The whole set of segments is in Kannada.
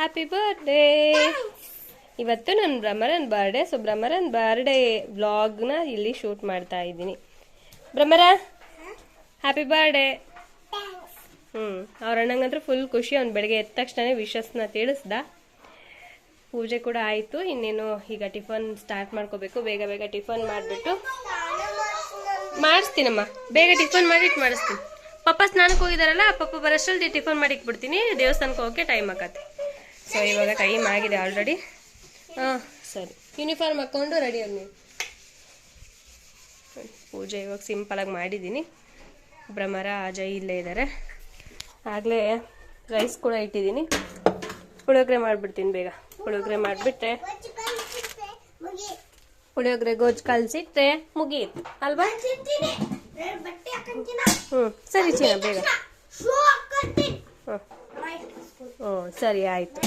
ಹ್ಯಾಪಿ ಬರ್ಡೇ ಇವತ್ತು ನನ್ನ ಭ್ರಮರನ್ ಬರ್ಡೇ ಸೊ ಭ್ರಮರನ್ ಬರ್ಡೇ ವ್ಲಾಗ್ನ ಇಲ್ಲಿ ಶೂಟ್ ಮಾಡ್ತಾ ಇದ್ದೀನಿ. ಭ್ರಮರ ಹ್ಯಾಪಿ ಬರ್ಡೇ ಹ್ಞೂ ಅವ್ರ ಅಣ್ಣಂಗಂದ್ರೆ ಫುಲ್ ಖುಷಿ, ಅವ್ನು ಬೆಳಗ್ಗೆ ಎದ್ದ ತಕ್ಷಣ ವಿಶಸ್ನ ತಿಳಿಸ್ದ. ಪೂಜೆ ಕೂಡ ಆಯಿತು, ಇನ್ನೇನು ಈಗ ಟಿಫನ್ ಸ್ಟಾರ್ಟ್ ಮಾಡ್ಕೋಬೇಕು, ಬೇಗ ಬೇಗ ಟಿಫನ್ ಮಾಡಿಬಿಟ್ಟು. ಮಾಡಿಸ್ತೀನಮ್ಮ, ಬೇಗ ಟಿಫನ್ ಮಾಡಿಟ್ಟು ಮಾಡಿಸ್ತೀನಿ. ಪಪ್ಪ ಸ್ನಾನಕ್ಕೆ ಹೋಗಿದಾರಲ್ಲ, ಪಪ್ಪ ಬರೋಷ್ಟರಲ್ಲಿ ಟಿಫನ್ ಮಾಡಿ ಇಟ್ಬಿಡ್ತೀನಿ, ದೇವಸ್ಥಾನಕ್ಕೆ ಹೋಗೋಕ್ಕೆ ಟೈಮ್ ಆಗತ್ತೆ ಸೊ ಇವಾಗ ಟೈಮ್ ಆಗಿದೆ ಆಲ್ರೆಡಿ ಹಾಂ ಸರಿ. ಯೂನಿಫಾರ್ಮ್ ಹಾಕ್ಕೊಂಡು ರೆಡಿ ಅನ್ನಿ ಪೂಜೆ ಇವಾಗ ಸಿಂಪಲಾಗಿ ಮಾಡಿದ್ದೀನಿ ಭ್ರಮರ ಅಜಯ್ ಇಲ್ಲೇ ಇದ್ದಾರೆ ಆಗಲೇ ರೈಸ್ ಕೂಡ ಇಟ್ಟಿದ್ದೀನಿ ಪುಳಿಯೋಗರೆ ಮಾಡಿಬಿಡ್ತೀನಿ ಬೇಗ. ಪುಳಿಯೋಗರೆ ಮಾಡಿಬಿಟ್ರೆ ಪುಳಿಯೋಗರೆ ಗೋಜ್ ಕಲಸಿಟ್ರೆ ಮುಗಿಯಿತು ಅಲ್ವಾ? ಹ್ಞೂ ಸರಿ ಚಿನ್ನ ಬೇಗ. ಹ್ಞೂ ಹ್ಞೂ ಸರಿ, ಆಯಿತು.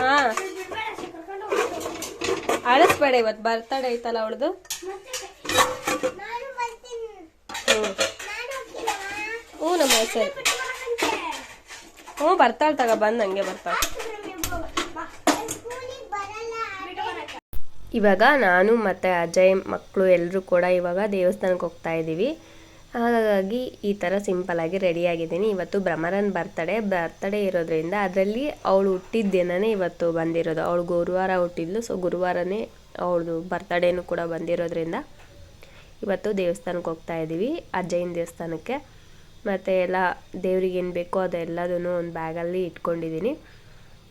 ಹಾಂ. ಅಳಿಸ್ಬೇಡ ಇವತ್ತು, ಬರ್ತಡೇ ಐತಲ್ಲ ಅವಳದು. ಹ್ಞೂ, ನಮ್ಮ ಸರಿ ಹ್ಞೂ, ಬರ್ತಾಳೆ ತಗ, ಬಂದು ಹಂಗೆ ಬರ್ತಾಳೆ. ಇವಾಗ ನಾನು ಮತ್ತು ಅಜಯ್ ಮಕ್ಕಳು ಎಲ್ಲರೂ ಕೂಡ ಇವಾಗ ದೇವಸ್ಥಾನಕ್ಕೆ ಹೋಗ್ತಾ ಇದ್ದೀವಿ. ಹಾಗಾಗಿ ಈ ಥರ ಸಿಂಪಲಾಗಿ ರೆಡಿಯಾಗಿದ್ದೀನಿ ಇವತ್ತು ಭ್ರಮರನ್ ಬರ್ತಡೇ ಬರ್ತಡೇ ಇರೋದ್ರಿಂದ ಅದರಲ್ಲಿ ಅವಳು ಹುಟ್ಟಿದ ದಿನನೇ ಇವತ್ತು ಬಂದಿರೋದು. ಅವಳು ಗುರುವಾರ ಹುಟ್ಟಿದ್ಲು ಸೊ ಗುರುವಾರನೇ ಅವಳದು ಬರ್ತಡೇನೂ ಕೂಡ ಬಂದಿರೋದ್ರಿಂದ ಇವತ್ತು ದೇವಸ್ಥಾನಕ್ಕೆ ಹೋಗ್ತಾ ಇದ್ದೀವಿ ಅಜ್ಜಯ್ಯನ ದೇವಸ್ಥಾನಕ್ಕೆ. ಮತ್ತು ಎಲ್ಲ ದೇವ್ರಿಗೆ ಏನು ಬೇಕೋ ಅದೆಲ್ಲದೂ ಒಂದು ಬ್ಯಾಗಲ್ಲಿ ಇಟ್ಕೊಂಡಿದ್ದೀನಿ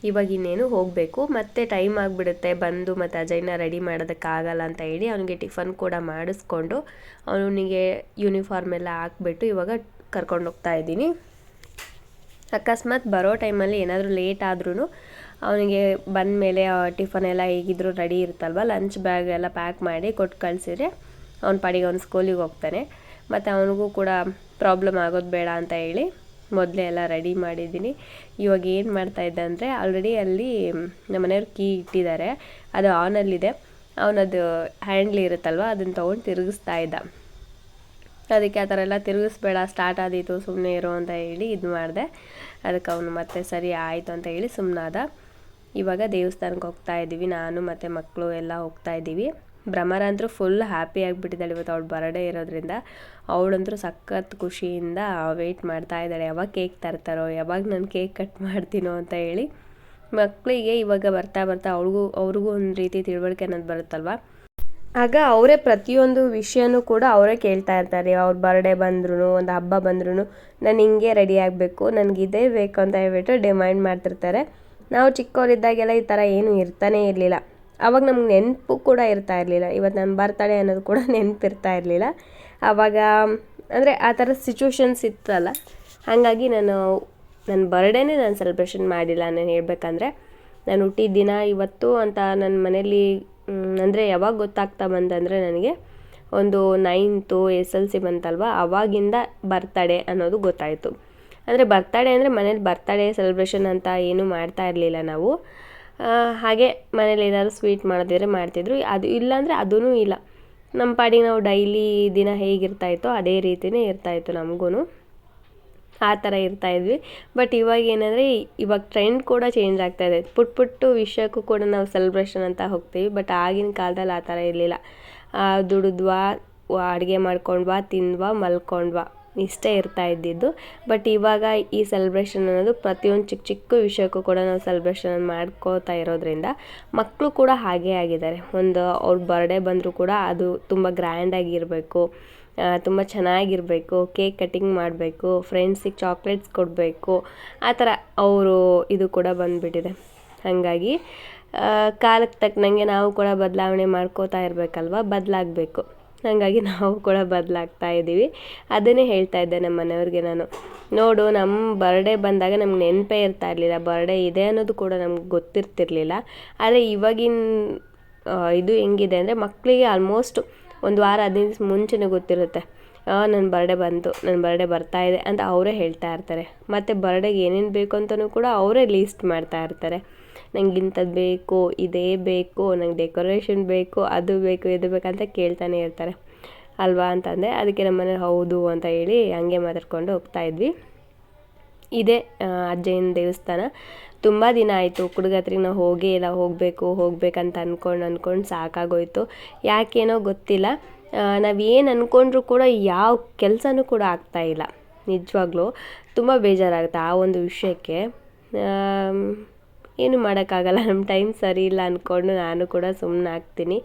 ಇವಾಗ ಇನ್ನೇನು ಹೋಗಬೇಕು. ಮತ್ತೆ ಟೈಮ್ ಆಗಿಬಿಡುತ್ತೆ. ಬಂದು ಮತ್ತು ಅಜಯ್ನ ರೆಡಿ ಮಾಡೋದಕ್ಕಾಗಲ್ಲ ಅಂತ ಹೇಳಿ ಅವನಿಗೆ ಟಿಫನ್ ಕೂಡ ಮಾಡಿಸ್ಕೊಂಡು ಅವನಿಗೆ ಯೂನಿಫಾರ್ಮ್ ಎಲ್ಲ ಹಾಕ್ಬಿಟ್ಟು ಇವಾಗ ಕರ್ಕೊಂಡು ಹೋಗ್ತಾ ಇದ್ದೀನಿ. ಅಕಸ್ಮಾತ್ ಬರೋ ಟೈಮಲ್ಲಿ ಏನಾದರೂ ಲೇಟ್ ಆದ್ರೂ ಅವನಿಗೆ ಬಂದ ಮೇಲೆ ಟಿಫನ್ ಎಲ್ಲ ಹೇಗಿದ್ರು ರೆಡಿ ಇರುತ್ತಲ್ವ? ಲಂಚ್ ಬ್ಯಾಗ್ ಎಲ್ಲ ಪ್ಯಾಕ್ ಮಾಡಿ ಕೊಟ್ಟು ಕಳಿಸಿದ್ರೆ ಅವ್ನ ಪಾಡಿಗೆ ಅವ್ನು ಸ್ಕೂಲಿಗೆ ಹೋಗ್ತಾನೆ. ಮತ್ತು ಅವನಿಗೂ ಕೂಡ ಪ್ರಾಬ್ಲಮ್ ಆಗೋದು ಬೇಡ ಅಂತ ಹೇಳಿ ಮೊದಲೇ ಎಲ್ಲ ರೆಡಿ ಮಾಡಿದ್ದೀನಿ. ಇವಾಗ ಏನು ಮಾಡ್ತಾ ಇದ್ದೆ ಅಂದರೆ ಆಲ್ರೆಡಿ ಅಲ್ಲಿ ನಮ್ಮ ಮನೆಯವ್ರು ಕೀ ಇಟ್ಟಿದ್ದಾರೆ. ಅದು ಆನಲ್ಲಿದೆ ಅವನದು ಹ್ಯಾಂಡ್ಲ್ ಇರುತ್ತಲ್ವ, ಅದನ್ನು ತೊಗೊಂಡು ತಿರುಗಿಸ್ತಾ ಇದ್ದ. ಅದಕ್ಕೆ ಆ ಥರ ಎಲ್ಲ ತಿರುಗಿಸ್ಬೇಡ ಸ್ಟಾರ್ಟ್ ಆದೀತು ಸುಮ್ಮನೆ ಇರೋ ಅಂತ ಹೇಳಿ ಇದು ಮಾಡಿದೆ. ಅದಕ್ಕೆ ಅವನು ಮತ್ತೆ ಸರಿ ಆಯಿತು ಅಂತ ಹೇಳಿ ಸುಮ್ಮನಾದ ಇವಾಗ ದೇವಸ್ಥಾನಕ್ಕೆ ಹೋಗ್ತಾ ಇದ್ದೀವಿ. ನಾನು ಮತ್ತು ಮಕ್ಕಳು ಎಲ್ಲ ಹೋಗ್ತಾ ಇದ್ದೀವಿ. ಭ್ರಮರ ಅಂತೂ ಫುಲ್ ಹ್ಯಾಪಿ ಆಗಿಬಿಟ್ಟಿದ್ದಾಳೆ ಇವತ್ತು ಅವಳು ಬರ್ಡೇ ಇರೋದ್ರಿಂದ. ಅವಳಂತೂ ಸಖತ್ ಖುಷಿಯಿಂದ ವೆಯ್ಟ್ ಮಾಡ್ತಾ ಇದ್ದಾಳೆ. ಯಾವಾಗ ಕೇಕ್ ತರ್ತಾರೋ, ಯಾವಾಗ ನಾನು ಕೇಕ್ ಕಟ್ ಮಾಡ್ತೀನೋ ಅಂತ ಹೇಳಿ. ಮಕ್ಕಳಿಗೆ ಇವಾಗ ಬರ್ತಾ ಬರ್ತಾ ಅವ್ಳಿಗೂ, ಅವ್ರಿಗೂ ಒಂದು ರೀತಿ ತಿಳುವಳಿಕೆ ಅನ್ನೋದು ಬರುತ್ತಲ್ವ? ಆಗ ಅವರೇ ಪ್ರತಿಯೊಂದು ವಿಷಯನೂ ಕೂಡ ಅವರೇ ಕೇಳ್ತಾ ಇರ್ತಾರೆ. ಅವ್ರ ಬರ್ಡೇ ಬಂದ್ರೂ ಒಂದು ಹಬ್ಬ ಬಂದ್ರೂ ನಾನು ಹಿಂಗೆ ರೆಡಿ ಆಗಬೇಕು, ನನಗೆ ಇದೇ ಬೇಕು ಅಂತ ಹೇಳ್ಬಿಟ್ಟು ಡಿಮ್ಯಾಂಡ್ ಮಾಡ್ತಿರ್ತಾರೆ. ನಾವು ಚಿಕ್ಕವರಿದ್ದಾಗೆಲ್ಲ ಈ ಥರ ಏನೂ ಇರ್ತಾನೇ ಇರಲಿಲ್ಲ. ಅವಾಗ ನಮ್ಗೆ ನೆನಪು ಕೂಡ ಇರ್ತಾ ಇರಲಿಲ್ಲ. ಇವತ್ತು ನನ್ನ ಬರ್ತಡೇ ಅನ್ನೋದು ಕೂಡ ನೆನಪಿರ್ತಾ ಇರಲಿಲ್ಲ. ಆವಾಗ ಅಂದರೆ ಆ ಥರ ಸಿಚುವೇಶನ್ಸ್ ಇತ್ತಲ್ಲ. ಹಾಗಾಗಿ ನಾನು ನನ್ನ ಬರ್ಡೇನೇ ನಾನು ಸೆಲೆಬ್ರೇಷನ್ ಮಾಡಿಲ್ಲ ನಾನು ಹೇಳಬೇಕಂದ್ರೆ. ನಾನು ಹುಟ್ಟಿದ ದಿನ ಇವತ್ತು ಅಂತ ನನ್ನ ಮನೇಲಿ ಅಂದರೆ ಯಾವಾಗ ಗೊತ್ತಾಗ್ತಾ ಬಂತಂದರೆ ನನಗೆ ಒಂದು ನೈನ್ತು ಎಸ್ ಎಲ್ ಸಿ ಬಂತಲ್ವ? ಅವಾಗಿಂದ ಬರ್ತಡೆ ಅನ್ನೋದು ಗೊತ್ತಾಯಿತು. ಅಂದರೆ ಬರ್ತಡೆ ಅಂದರೆ ಮನೇಲಿ ಬರ್ತಡೇ ಸೆಲೆಬ್ರೇಷನ್ ಅಂತ ಏನೂ ಮಾಡ್ತಾ ಇರಲಿಲ್ಲ ನಾವು. ಹಾಗೆ ಮನೇಲಿ ಏನಾದರೂ ಸ್ವೀಟ್ ಮಾಡೋದಿದ್ರೆ ಮಾಡ್ತಿದ್ರು. ಅದು ಇಲ್ಲಾಂದರೆ ಅದೂ ಇಲ್ಲ. ನಮ್ಮ ಪಾಡಿಗೆ ನಾವು ಡೈಲಿ ದಿನ ಹೇಗಿರ್ತಾಯಿತ್ತೋ ಅದೇ ರೀತಿಯೇ ಇರ್ತಾಯಿತ್ತು ನಮಗೂ ಆ ಥರ ಇರ್ತಾಯಿದ್ವಿ ಬಟ್ ಇವಾಗ ಏನಂದರೆ, ಇವಾಗ ಟ್ರೆಂಡ್ ಕೂಡ ಚೇಂಜ್ ಆಗ್ತಾ ಇದೆ. ಪುಟ್ ಪುಟ್ಟು ವಿಷಯಕ್ಕೂ ಕೂಡ ನಾವು ಸೆಲೆಬ್ರೇಷನ್ ಅಂತ ಹೋಗ್ತೀವಿ. ಬಟ್ ಆಗಿನ ಕಾಲದಲ್ಲಿ ಆ ಥರ ಇರಲಿಲ್ಲ. ದುಡಿದ್ವಾ, ಅಡುಗೆ ಮಾಡ್ಕೊಂಡ್ವಾ, ತಿಂದ್ವಾ, ಮಲ್ಕೊಂಡ್ವಾ. ಇಷ್ಟೇ ಇರ್ತಾ ಇದ್ದಿದ್ದು. ಬಟ್ ಇವಾಗ ಈ ಸೆಲೆಬ್ರೇಷನ್ ಅನ್ನೋದು ಪ್ರತಿಯೊಂದು ಚಿಕ್ಕ ಚಿಕ್ಕ ವಿಷಯಕ್ಕೂ ಕೂಡ ನಾವು ಸೆಲೆಬ್ರೇಷನ್ ಮಾಡ್ಕೋತಾ ಇರೋದ್ರಿಂದ ಮಕ್ಕಳು ಕೂಡ ಹಾಗೇ ಆಗಿದ್ದಾರೆ. ಒಂದು ಅವ್ರ ಬರ್ಡೇ ಬಂದರೂ ಕೂಡ ಅದು ತುಂಬ ಗ್ರ್ಯಾಂಡಾಗಿ ಇರಬೇಕು. ತುಂಬ ಚೆನ್ನಾಗಿರಬೇಕು. ಕೇಕ್ ಕಟಿಂಗ್ ಮಾಡಬೇಕು. ಫ್ರೆಂಡ್ಸಿಗೆ ಚಾಕ್ಲೇಟ್ಸ್ ಕೊಡಬೇಕು. ಆ ಥರ ಅವರು ಇದು ಕೂಡ ಬಂದುಬಿಟ್ಟಿದೆ. ಹಾಗಾಗಿ ಕಾಲಕ್ಕೆ ತಕ್ಕನಂಗೆ ನಾವು ಕೂಡ ಬದಲಾವಣೆ ಮಾಡ್ಕೋತಾ ಇರಬೇಕಲ್ವ? ಬದಲಾಗಬೇಕು. ಹಾಗಾಗಿ ನಾವು ಕೂಡ ಬದಲಾಗ್ತಾ ಇದ್ದೀವಿ. ಅದನ್ನೇ ಹೇಳ್ತಾ ಇದ್ದೆ ನಮ್ಮ ಮನೆಯವ್ರಿಗೆ ನಾನು. ನೋಡು ನಮ್ಮ ಬರ್ಡೇ ಬಂದಾಗ ನಮ್ಗೆ ನೆನಪೇ ಇರ್ತಾ ಇರಲಿಲ್ಲ. ಬರ್ಡೇ ಇದೆ ಅನ್ನೋದು ಕೂಡ ನಮ್ಗೆ ಗೊತ್ತಿರ್ತಿರ್ಲಿಲ್ಲ. ಆದರೆ ಇವಾಗಿನ ಇದು ಹೆಂಗಿದೆ ಅಂದರೆ ಮಕ್ಕಳಿಗೆ ಆಲ್ಮೋಸ್ಟ್ ಒಂದು ವಾರ, ಹದಿನೈದು ದಿವಸ ಮುಂಚೆನೇ ಗೊತ್ತಿರುತ್ತೆ. ನನ್ನ ಬರ್ಡೇ ಬಂತು ನನ್ನ ಬರ್ಡೇ ಬರ್ತಾ ಇದೆ ಅಂತ ಅವರೇ ಹೇಳ್ತಾ ಇರ್ತಾರೆ. ಮತ್ತು ಬರ್ಡೇಗೆ ಏನೇನು ಬೇಕು ಅಂತಲೂ ಕೂಡ ಅವರೇ ಲೀಸ್ಟ್ ಮಾಡ್ತಾ ಇರ್ತಾರೆ. ನಂಗೆ ಇಂಥದ್ದು ಬೇಕು, ಇದೇ ಬೇಕು, ನಂಗೆ ಡೆಕೋರೇಷನ್ ಬೇಕು, ಅದು ಬೇಕು, ಇದು ಬೇಕಂತ ಕೇಳ್ತಾನೆ ಇರ್ತಾರೆ. ಅಲ್ವಾ ಅಂತಂದೆ ಅದಕ್ಕೆ ನಮ್ಮ ಮನೇಲಿ ಹೌದು ಅಂತ ಹೇಳಿ ಹಂಗೆ ಮಾತಾಡ್ಕೊಂಡು ಹೋಗ್ತಾ ಇದ್ವಿ. ಇದೇ ಅಜ್ಜಯ್ಯನ ದೇವಸ್ಥಾನ. ತುಂಬ ದಿನ ಆಯಿತು ಕುಡ್ಗತ್ರಿಗೆ ನಾವು ಹೋಗೇ ಇಲ್ಲ, ಹೋಗಬೇಕು ಹೋಗ್ಬೇಕಂತ ಅಂದ್ಕೊಂಡು ಅಂದ್ಕೊಂಡು ಸಾಕಾಗೋಯ್ತು. ಯಾಕೇನೋ ಗೊತ್ತಿಲ್ಲ ನಾವು ಏನು ಅಂದ್ಕೊಂಡ್ರೂ ಕೂಡ ಯಾವ ಕೆಲಸನೂ ಕೂಡ ಆಗ್ತಾಯಿಲ್ಲ ನಿಜವಾಗ್ಲೂ ತುಂಬ ಬೇಜಾರಾಗುತ್ತೆ ಆ ಒಂದು ವಿಷಯಕ್ಕೆ. ಏನು ಮಾಡೋಕ್ಕಾಗಲ್ಲ ನಮ್ಮ ಟೈಮ್ ಸರಿ ಇಲ್ಲ ಅಂದ್ಕೊಂಡು ನಾನು ಕೂಡ ಸುಮ್ಮನೆ ಆಗ್ತೀನಿ.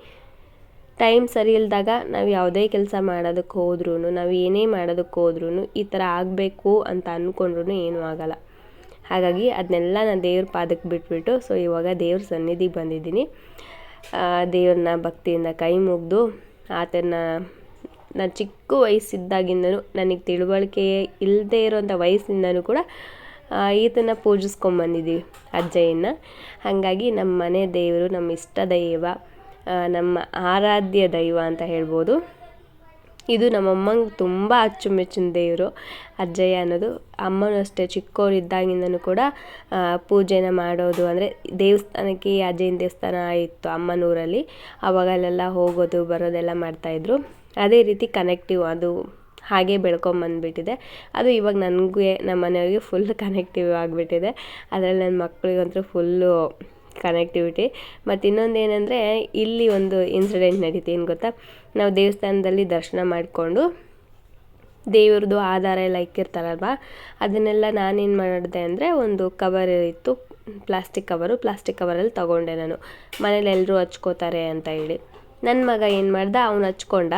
ಟೈಮ್ ಸರಿ ಇಲ್ಲದಾಗ ನಾವು ಯಾವುದೇ ಕೆಲಸ ಮಾಡೋದಕ್ಕೆ ಹೋದ್ರೂ ನಾವು ಏನೇ ಮಾಡೋದಕ್ಕೆ ಹೋದ್ರೂ ಈ ಥರ ಆಗಬೇಕು ಅಂತ ಅಂದ್ಕೊಂಡ್ರೂ ಏನೂ ಆಗಲ್ಲ. ಹಾಗಾಗಿ ಅದನ್ನೆಲ್ಲ ನಾನು ದೇವ್ರ ಪಾದಕ್ಕೆ ಬಿಟ್ಬಿಟ್ಟು, ಸೊ ಇವಾಗ ದೇವ್ರ ಸನ್ನಿಧಿಗೆ ಬಂದಿದ್ದೀನಿ. ದೇವ್ರನ್ನ ಭಕ್ತಿಯಿಂದ ಕೈ ಮುಗಿದು ಆತನ ನಾನು ಚಿಕ್ಕ ವಯಸ್ಸಿದ್ದಾಗಿಂದನೂ ನನಗೆ ತಿಳುವಳಿಕೆ ಇಲ್ಲದೇ ಇರೋಂಥ ವಯಸ್ಸಿಂದನೂ ಕೂಡ ಈತನ ಪೂಜಿಸ್ಕೊಂಬಂದಿದ್ದೀವಿ ಅಜ್ಜಯ್ಯನ ಹಾಗಾಗಿ ನಮ್ಮ ಮನೆ ದೇವರು ನಮ್ಮ ಇಷ್ಟ ದೈವ ನಮ್ಮ ಆರಾಧ್ಯ ದೈವ ಅಂತ ಹೇಳ್ಬೋದು. ಇದು ನಮ್ಮಮ್ಮಂಗೆ ತುಂಬ ಅಚ್ಚುಮೆಚ್ಚಿನ ದೇವರು ಅಜ್ಜಯ್ಯ ಅನ್ನೋದು. ಅಮ್ಮನೂ ಅಷ್ಟೇ ಚಿಕ್ಕವರಿದ್ದಾಗಿಂದನೂ ಕೂಡ ಪೂಜೆನ ಮಾಡೋದು ಅಂದರೆ ದೇವಸ್ಥಾನಕ್ಕೆ ಅಜ್ಜಯ್ಯನ ದೇವಸ್ಥಾನ ಇತ್ತು ಅಮ್ಮನೂರಲ್ಲಿ. ಅವಾಗ ಅಲ್ಲೆಲ್ಲ ಹೋಗೋದು, ಬರೋದೆಲ್ಲ ಮಾಡ್ತಾಯಿದ್ರು ಅದೇ ರೀತಿ ಕನೆಕ್ಟಿವ್ ಅದು ಹಾಗೆ ಬೆಳ್ಕೊಂಬಂದ್ಬಿಟ್ಟಿದೆ ಅದು ಇವಾಗ ನನಗೆ ನಮ್ಮ ಮನೆಯವ್ರಿಗೆ ಫುಲ್ ಕನೆಕ್ಟಿವ್ ಆಗಿಬಿಟ್ಟಿದೆ. ಅದರಲ್ಲಿ ನನ್ನ ಮಕ್ಕಳಿಗಂತೂ ಫುಲ್ಲು ಕನೆಕ್ಟಿವಿಟಿ ಮತ್ತು ಇನ್ನೊಂದು ಏನಂದರೆ, ಇಲ್ಲಿ ಒಂದು ಇನ್ಸಿಡೆಂಟ್ ನಡೀತು, ಏನು ಗೊತ್ತಾ? ನಾವು ದೇವಸ್ಥಾನದಲ್ಲಿ ದರ್ಶನ ಮಾಡಿಕೊಂಡು ದೇವ್ರದ್ದು ಆಧಾರ ಎಲ್ಲ ಇಕ್ಕಿರ್ತಾರಲ್ವ? ಅದನ್ನೆಲ್ಲ ನಾನೇನು ಮಾಡಿದೆ ಅಂದರೆ, ಒಂದು ಕವರ್ ಇತ್ತು ಪ್ಲಾಸ್ಟಿಕ್ ಕವರು ಪ್ಲಾಸ್ಟಿಕ್ ಕವರಲ್ಲಿ ತೊಗೊಂಡೆ ನಾನು. ಮನೇಲಿ ಎಲ್ಲರೂ ಹಚ್ಕೋತಾರೆ ಅಂತ ಹೇಳಿ. ನನ್ನ ಮಗ ಏನು ಮಾಡ್ದ, ಅವ್ನು ಹಚ್ಕೊಂಡ.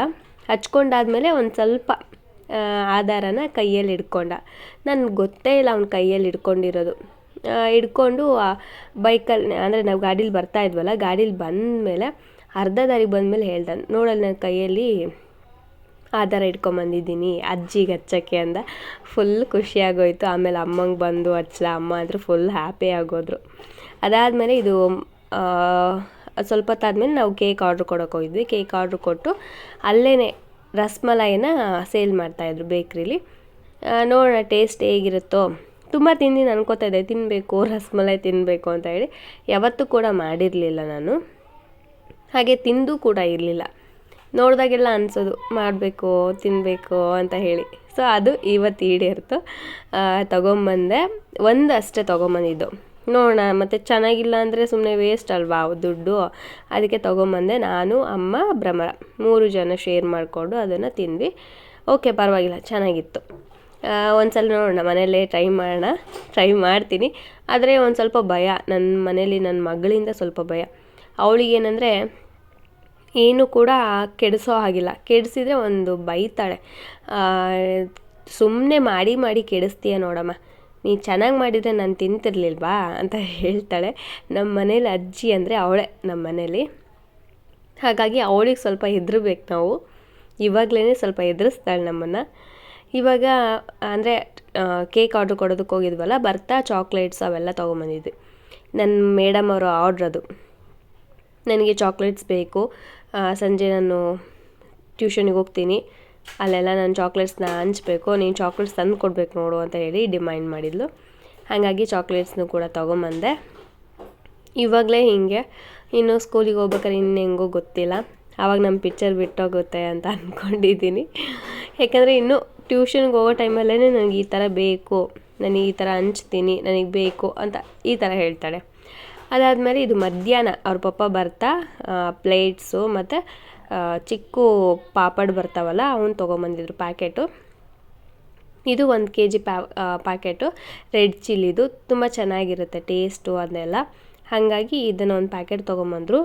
ಹಚ್ಕೊಂಡಾದ್ಮೇಲೆ ಒಂದು ಸ್ವಲ್ಪ ಆಧಾರನ ಕೈಯಲ್ಲಿ ಹಿಡ್ಕೊಂಡ. ನನಗೆ ಗೊತ್ತೇ ಇಲ್ಲ ಅವ್ನ ಕೈಯಲ್ಲಿ ಹಿಡ್ಕೊಂಡಿರೋದು. ಹಿಡ್ಕೊಂಡು ಬೈಕಲ್ಲಿ ಅಂದರೆ ನಾವು ಗಾಡೀಲಿ ಬರ್ತಾ ಇದ್ವಲ್ಲ, ಗಾಡೀಲಿ ಬಂದಮೇಲೆ ಅರ್ಧ ದಾರಿಗೆ ಬಂದಮೇಲೆ ಹೇಳ್ದೆ ನೋಡಲ್ಲಿ ನನ್ನ ಕೈಯಲ್ಲಿ ಆಧಾರ ಇಟ್ಕೊಂಬಂದಿದ್ದೀನಿ ಅಜ್ಜಿಗೆ ಹಚ್ಚಕ್ಕೆ ಅಂದ. ಫುಲ್ ಖುಷಿಯಾಗೋಯ್ತು ಆಮೇಲೆ ಅಮ್ಮಂಗೆ ಬಂದು ಹಚ್ಚಲ ಅಮ್ಮ ಅಂದರು ಫುಲ್ ಹ್ಯಾಪಿ ಆಗೋದ್ರು. ಅದಾದಮೇಲೆ ಇದು ಸ್ವಲ್ಪ ಹೊತ್ತಾದ್ಮೇಲೆ ನಾವು ಕೇಕ್ ಆರ್ಡ್ರ್ ಕೊಡೋಕೆ ಹೋಗಿದ್ವಿ. ಕೇಕ್ ಆರ್ಡ್ರ್ ಕೊಟ್ಟು ಅಲ್ಲೇ ರಸ್ಮಲಾಯಿನ ಸೇಲ್ ಮಾಡ್ತಾಯಿದ್ರು ಬೇಕ್ರಿಲಿ. ನೋಡೋಣ ಟೇಸ್ಟ್ ಹೇಗಿರುತ್ತೋ. ತುಂಬ ತಿಂದು ಅನ್ಕೋತಾ ಇದ್ದೆ ತಿನ್ನಬೇಕು ರಸ್ಮಲಾಯಿ ತಿನ್ನಬೇಕು ಅಂತ ಹೇಳಿ. ಯಾವತ್ತೂ ಕೂಡ ಮಾಡಿರಲಿಲ್ಲ ನಾನು. ಹಾಗೆ ತಿಂದು ಕೂಡ ಇರಲಿಲ್ಲ. ನೋಡಿದಾಗೆಲ್ಲ ಅನಿಸೋದು, ಮಾಡಬೇಕು ತಿನ್ನಬೇಕು ಅಂತ ಹೇಳಿ. ಸೊ ಅದು ಇವತ್ತು ಈಡೇರ್ತು. ತೊಗೊಂಬಂದೆ, ಒಂದು ಅಷ್ಟೇ ತೊಗೊಂಬಂದಿದ್ದು. ನೋಡೋಣ, ಮತ್ತು ಚೆನ್ನಾಗಿಲ್ಲ ಅಂದರೆ ಸುಮ್ಮನೆ ವೇಸ್ಟ್ ಅಲ್ವಾ ದುಡ್ಡು? ಅದಕ್ಕೆ ತೊಗೊಂಬಂದೆ ನಾನು, ಅಮ್ಮ, ಭ್ರಮರ. ಮೂರು ಜನ ಶೇರ್ ಮಾಡಿಕೊಂಡು ಅದನ್ನು ತಿಂದ್ವಿ. ಓಕೆ ಪರವಾಗಿಲ್ಲ, ಚೆನ್ನಾಗಿತ್ತು. ಒಂದು ಸಲ ನೋಡೋಣ, ಮನೆಯಲ್ಲೇ ಟ್ರೈ ಮಾಡೋಣ ಟ್ರೈ ಮಾಡ್ತೀನಿ. ಆದರೆ ಒಂದು ಸ್ವಲ್ಪ ಭಯ ನನ್ನ ಮನೇಲಿ ನನ್ನ ಮಗಳಿಂದ ಸ್ವಲ್ಪ ಭಯ. ಅವಳಿಗೇನೆಂದರೆ ಏನು ಕೂಡ ಕೆಡಿಸೋ ಹಾಗಿಲ್ಲ. ಕೆಡಿಸಿದ್ರೆ ಒಂದು ಬೈತಾಳೆ. ಸುಮ್ಮನೆ ಮಾಡಿ ಮಾಡಿ ಕೆಡಿಸ್ತೀಯ ನೋಡಮ್ಮ. ನೀ ಚೆನ್ನಾಗಿ ಮಾಡಿದರೆ ನಾನು ತಿಂತಿರ್ಲಿಲ್ವಾ ಅಂತ ಹೇಳ್ತಾಳೆ. ನಮ್ಮ ಮನೇಲಿ ಅಜ್ಜಿ ಅಂದರೆ ಅವಳೇ ನಮ್ಮ ಮನೇಲಿ. ಹಾಗಾಗಿ ಅವಳಿಗೆ ಸ್ವಲ್ಪ ಹೆದರ್ಬೇಕು ನಾವು. ಇವಾಗಲೇ ಸ್ವಲ್ಪ ಹೆದರಿಸ್ತಾಳೆ ನಮ್ಮನ್ನು. ಇವಾಗ, ಅಂದರೆ ಕೇಕ್ ಆರ್ಡ್ರ್ ಕೊಡೋದಕ್ಕೆ ಹೋಗಿದ್ವಲ್ಲ, ಬರ್ತಾ ಚಾಕ್ಲೇಟ್ಸ್ ಅವೆಲ್ಲ ತೊಗೊಂಬಂದಿದ್ವಿ. ನನ್ನ ಮೇಡಮ್ ಅವರು ಆರ್ಡ್ರ್ ಅದು. ನನಗೆ ಚಾಕ್ಲೇಟ್ಸ್ ಬೇಕು. ಸಂಜೆ ನಾನು ಟ್ಯೂಷನಿಗೆ ಹೋಗ್ತೀನಿ. ಅಲ್ಲೆಲ್ಲ ನಾನು ಚಾಕ್ಲೇಟ್ಸ್ನ ಹಂಚಬೇಕು, ನೀನು ಚಾಕ್ಲೇಟ್ಸ್ ತಂದು ಕೊಡ್ಬೇಕು ನೋಡು ಅಂತ ಹೇಳಿ ಡಿಮೈಂಡ್ ಮಾಡಿದ್ಲು. ಹಾಗಾಗಿ ಚಾಕ್ಲೇಟ್ಸ್ನು ಕೂಡ ತೊಗೊಂಬಂದೆ. ಇವಾಗಲೇ ಹೀಗೆ, ಇನ್ನು ಸ್ಕೂಲಿಗೆ ಹೋಗ್ಬೇಕಾದ್ರೆ ಇನ್ನು ಹೆಂಗೋ ಗೊತ್ತಿಲ್ಲ. ಆವಾಗ ನಮ್ಮ ಪಿಕ್ಚರ್ ಬಿಟ್ಟೋಗುತ್ತೆ ಅಂತ ಅಂದ್ಕೊಂಡಿದ್ದೀನಿ ಯಾಕಂದರೆ ಇನ್ನು ಟ್ಯೂಷನ್ಗೆ ಹೋಗೋ ಟೈಮಲ್ಲೇ ನನಗೆ ಈ ಥರ ಬೇಕು ನನಗೆ ಈ ಥರ ಹಂಚ್ತೀನಿ, ನನಗೆ ಬೇಕು ಅಂತ ಈ ಥರ ಹೇಳ್ತಾಳೆ. ಅದಾದಮೇಲೆ ಇದು ಮಧ್ಯಾಹ್ನ, ಅವ್ರ ಪಪ್ಪ ಬರ್ತಾ ಪ್ಲೇಟ್ಸು ಮತ್ತು ಚಿಕ್ಕ ಪಾಪಡ್ ಬರ್ತಾವಲ್ಲ ಅವನ್ನ ತೊಗೊಂಬಂದಿದ್ರು ಪ್ಯಾಕೆಟು ಇದು ಒಂದು ಕೆ ಜಿ ಪ್ಯಾ ಪ್ಯಾಕೆಟು ರೆಡ್ ಚಿಲ್ಲಿದು ತುಂಬ ಚೆನ್ನಾಗಿರುತ್ತೆ ಟೇಸ್ಟು ಅದನ್ನೆಲ್ಲ ಹಾಗಾಗಿ ಇದನ್ನು ಒಂದು ಪ್ಯಾಕೆಟ್ ತೊಗೊಂಬಂದರು.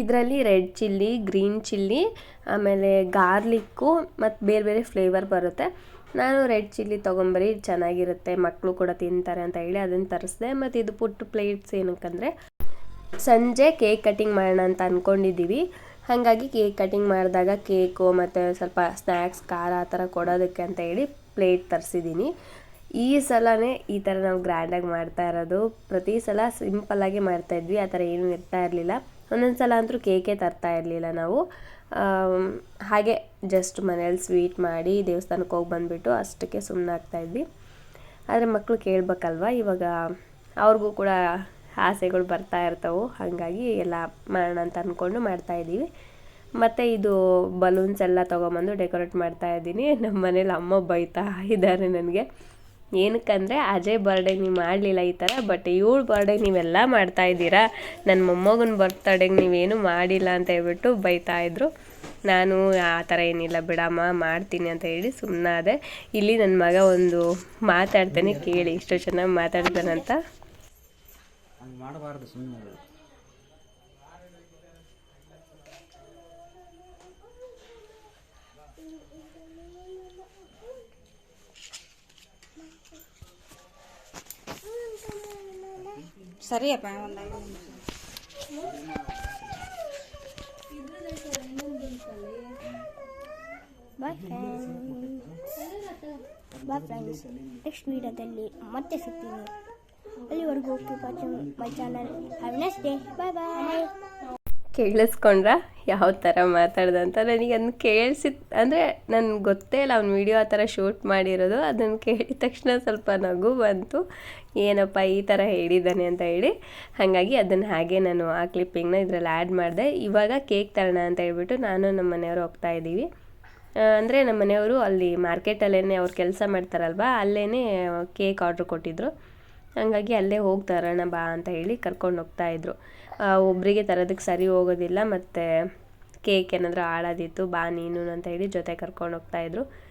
ಇದರಲ್ಲಿ ರೆಡ್ ಚಿಲ್ಲಿ ಗ್ರೀನ್ ಚಿಲ್ಲಿ ಆಮೇಲೆ ಗಾರ್ಲಿಕ್ಕು ಮತ್ತು ಬೇರೆ ಬೇರೆ ಫ್ಲೇವರ್ ಬರುತ್ತೆ. ನಾನು ರೆಡ್ ಚಿಲ್ಲಿ ತೊಗೊಂಬರಿ ಚೆನ್ನಾಗಿರುತ್ತೆ ಮಕ್ಕಳು ಕೂಡ ತಿಂತಾರೆ ಅಂತ ಹೇಳಿ ಅದನ್ನು ತರಿಸಿದೆ. ಮತ್ತು ಇದು ಪುಟ್ಟ ಪ್ಲೇಟ್ಸ್ ಏನಕ್ಕಂದರೆ, ಸಂಜೆ ಕೇಕ್ ಕಟಿಂಗ್ ಮಾಡೋಣ ಅಂತ ಅಂದ್ಕೊಂಡಿದ್ದೀವಿ ಹಾಗಾಗಿ ಕೇಕ್ ಕಟಿಂಗ್ ಮಾಡಿದಾಗ ಕೇಕು ಮತ್ತು ಸ್ವಲ್ಪ ಸ್ನ್ಯಾಕ್ಸ್ ಖಾರ ಆ ಥರ ಕೊಡೋದಕ್ಕೆ ಅಂತ ಹೇಳಿ ಪ್ಲೇಟ್ ತರಿಸಿದ್ದೀನಿ. ಈ ಸಲವೇ ಈ ಥರ ನಾವು ಗ್ರ್ಯಾಂಡಾಗಿ ಮಾಡ್ತಾ ಇರೋದು. ಪ್ರತಿ ಸಲ ಸಿಂಪಲ್ಲಾಗಿ ಮಾಡ್ತಾಯಿದ್ವಿ ಆ ಥರ ಏನೂ ಇರ್ತಾ ಇರಲಿಲ್ಲ. ಒಂದೊಂದು ಸಲ ಅಂತೂ ಕೇಕೇ ತರ್ತಾ ಇರಲಿಲ್ಲ ನಾವು. ಹಾಗೆ ಜಸ್ಟ್ ಮನೇಲಿ ಸ್ವೀಟ್ ಮಾಡಿ ದೇವಸ್ಥಾನಕ್ಕೆ ಹೋಗಿ ಬಂದುಬಿಟ್ಟು ಅಷ್ಟಕ್ಕೆ ಸುಮ್ಮನೆ ಆಗ್ತಾಯಿದ್ವಿ ಆದರೆ ಮಕ್ಕಳು ಕೇಳಬೇಕಲ್ವ? ಇವಾಗ ಅವ್ರಿಗೂ ಕೂಡ ಆಸೆಗಳು ಬರ್ತಾ ಇರ್ತವೆ. ಹಾಗಾಗಿ ಎಲ್ಲ ಮಾಡೋಣ ಅಂತ ಅಂದ್ಕೊಂಡು ಮಾಡ್ತಾಯಿದ್ದೀವಿ ಮತ್ತು ಇದು ಬಲೂನ್ಸ್ ಎಲ್ಲ ತೊಗೊಂಬಂದು ಡೆಕೋರೇಟ್ ಮಾಡ್ತಾ ಇದ್ದೀನಿ. ನಮ್ಮ ಮನೇಲಿ ಅಮ್ಮ ಬೈತಾ ಇದ್ದಾರೆ ನನಗೆ. ಏನಕ್ಕಂದರೆ ಅಜಯ್ ಬರ್ಡೇ ನೀವು ಮಾಡಲಿಲ್ಲ ಈ ಥರ ಬಟ್ ಇವಳು ಬರ್ಡೇ ನೀವೆಲ್ಲ ಮಾಡ್ತಾ ಇದ್ದೀರಾ. ನನ್ನ ಮೊಮ್ಮಗನ ಬರ್ತಡೆಗೆ ನೀವೇನು ಮಾಡಿಲ್ಲ ಅಂತ ಹೇಳ್ಬಿಟ್ಟು ಬೈತಾ ಇದ್ರು. ನಾನು ಆ ಥರ ಏನಿಲ್ಲ ಬಿಡಮ್ಮ, ಮಾಡ್ತೀನಿ ಅಂತ ಹೇಳಿ ಸುಮ್ಮನಾದೆ ಇಲ್ಲಿ ನನ್ನ ಮಗ ಒಂದು ಮಾತಾಡ್ತಾನೆ ಕೇಳಿ, ಇಷ್ಟು ಚೆನ್ನಾಗಿ ಮಾತಾಡ್ತಾನಂತ. ಮಾಡಬಾರ್ದು ಸುಮ್ಮನೆ ಸರಿಯಪ್ಪ ಒಂದು bye friends bye friends next ವೀಡಿಯೋದಲ್ಲಿ ಮತ್ತೆ ಸಿಗ್ತೀನಿ. ಅಲ್ಲಿವರೆಗೂ keep watching my channel. Have next day bye bye ಕೇಳಿಸ್ಕೊಂಡ್ರ? ಯಾವ ಥರ ಮಾತಾಡ್ದಂತ ನನಗೆ ಅದನ್ನ ಕೇಳಿಸಿದ ಅಂದರೆ ನನಗೆ ಗೊತ್ತೇ ಇಲ್ಲ ಅವ್ನ ವಿಡಿಯೋ ಆ ಥರ ಶೂಟ್ ಮಾಡಿರೋದು. ಅದನ್ನು ಕೇಳಿದ ತಕ್ಷಣ ಸ್ವಲ್ಪ ನಗು ಬಂತು. ಏನಪ್ಪ ಈ ಥರ ಹೇಳಿದ್ದಾನೆ ಅಂತ ಹೇಳಿ. ಹಾಗಾಗಿ ಅದನ್ನು ಹಾಗೆ ನಾನು ಆ ಕ್ಲಿಪ್ಪಿಂಗ್ನ ಇದರಲ್ಲಿ ಆ್ಯಡ್ ಮಾಡಿದೆ. ಇವಾಗ ಕೇಕ್ ತರೋಣ ಅಂತ ಹೇಳ್ಬಿಟ್ಟು ನಾನು ನಮ್ಮ ಮನೆಯವರು ಹೋಗ್ತಾ ಇದ್ದೀವಿ. ಅಂದರೆ ನಮ್ಮ ಮನೆಯವರು ಅಲ್ಲಿ ಮಾರ್ಕೆಟಲ್ಲೇ ಅವ್ರು ಕೆಲಸ ಮಾಡ್ತಾರಲ್ವ? ಅಲ್ಲೇ ಕೇಕ್ ಆರ್ಡ್ರ್ ಕೊಟ್ಟಿದ್ರು. ಹಂಗಾಗಿ ಅಲ್ಲೇ ಹೋಗಿ ತರೋಣ ಬಾ ಅಂತ ಹೇಳಿ ಕರ್ಕೊಂಡು ಹೋಗ್ತಾ ಇದ್ರು. ಆ, ಒಬ್ರಿಗೆ ತರೋದಕ್ಕೆ ಸರಿ ಹೋಗೋದಿಲ್ಲ ಮತ್ತು ಕೇಕ್ ಏನಾದರೂ ಹಾಳಾದಿತ್ತು ಬಾ ನೀನು ಅಂತ ಹೇಳಿ ಜೊತೆ ಕರ್ಕೊಂಡು ಹೋಗ್ತಾ ಇದ್ರು.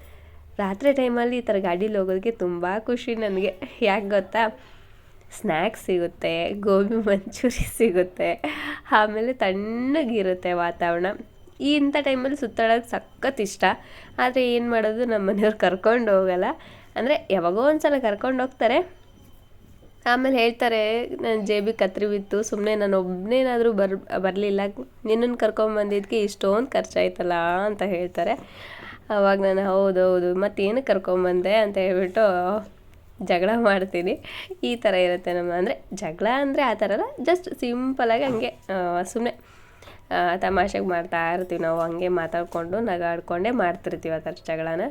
ರಾತ್ರಿ ಟೈಮಲ್ಲಿ ಈ ಥರ ಗಾಡೀಲಿ ಹೋಗೋದಕ್ಕೆ ತುಂಬ ಖುಷಿ ನನಗೆ. ಯಾಕೆ ಗೊತ್ತಾ? ಸ್ನ್ಯಾಕ್ಸ್ ಸಿಗುತ್ತೆ ಗೋಬಿ ಮಂಚೂರಿ ಸಿಗುತ್ತೆ ಆಮೇಲೆ ತಣ್ಣಗಿರುತ್ತೆ ವಾತಾವರಣ. ಈ ಇಂಥ ಟೈಮಲ್ಲಿ ಸುತ್ತಾಡೋದು ಸಖತ್ ಇಷ್ಟ. ಆದರೆ ಏನು ಮಾಡೋದು ನಮ್ಮ ಮನೆಯವ್ರು ಕರ್ಕೊಂಡು ಹೋಗಲ್ಲ. ಅಂದರೆ ಯಾವಾಗೋ ಒಂದು ಸಲ ಕರ್ಕೊಂಡು ಹೋಗ್ತಾರೆ. ಆಮೇಲೆ ಹೇಳ್ತಾರೆ ನನ್ನ ಜೇಬಿಗೆ ಕತ್ರಿ ಬಿತ್ತು ಸುಮ್ಮನೆ ನಾನು ಒಬ್ಬನೇನಾದರೂ ಬರ್, ಬರಲಿಲ್ಲ. ನಿನ್ನನ್ನು ಕರ್ಕೊಂಬಂದಿದ್ದಕ್ಕೆ ಇಷ್ಟೊಂದು ಖರ್ಚಾಯ್ತಲ್ಲ? ಅಂತ ಹೇಳ್ತಾರೆ. ಅವಾಗ ನಾನು ಹೌದು ಹೌದು ಮತ್ತೇನು ಕರ್ಕೊಂಬಂದೆ ಅಂತ ಹೇಳ್ಬಿಟ್ಟು ಜಗಳ ಮಾಡ್ತೀನಿ. ಈ ಥರ ಇರುತ್ತೆ ನಮ್ಮ, ಅಂದರೆ ಜಗಳ ಅಂದರೆ ಆ ಥರ ಅಲ್ಲ ಜಸ್ಟ್ ಸಿಂಪಲಾಗಿ ಹಂಗೆ ಸುಮ್ಮನೆ ತಮಾಷೆಗೆ ಮಾಡ್ತಾ ಇರ್ತೀವಿ ನಾವು, ಹಂಗೆ ಮಾತಾಡಿಕೊಂಡು ನಗಾಡ್ಕೊಂಡೇ ಮಾಡ್ತಿರ್ತೀವಿ ಆ ಥರ ಜಗಳನ.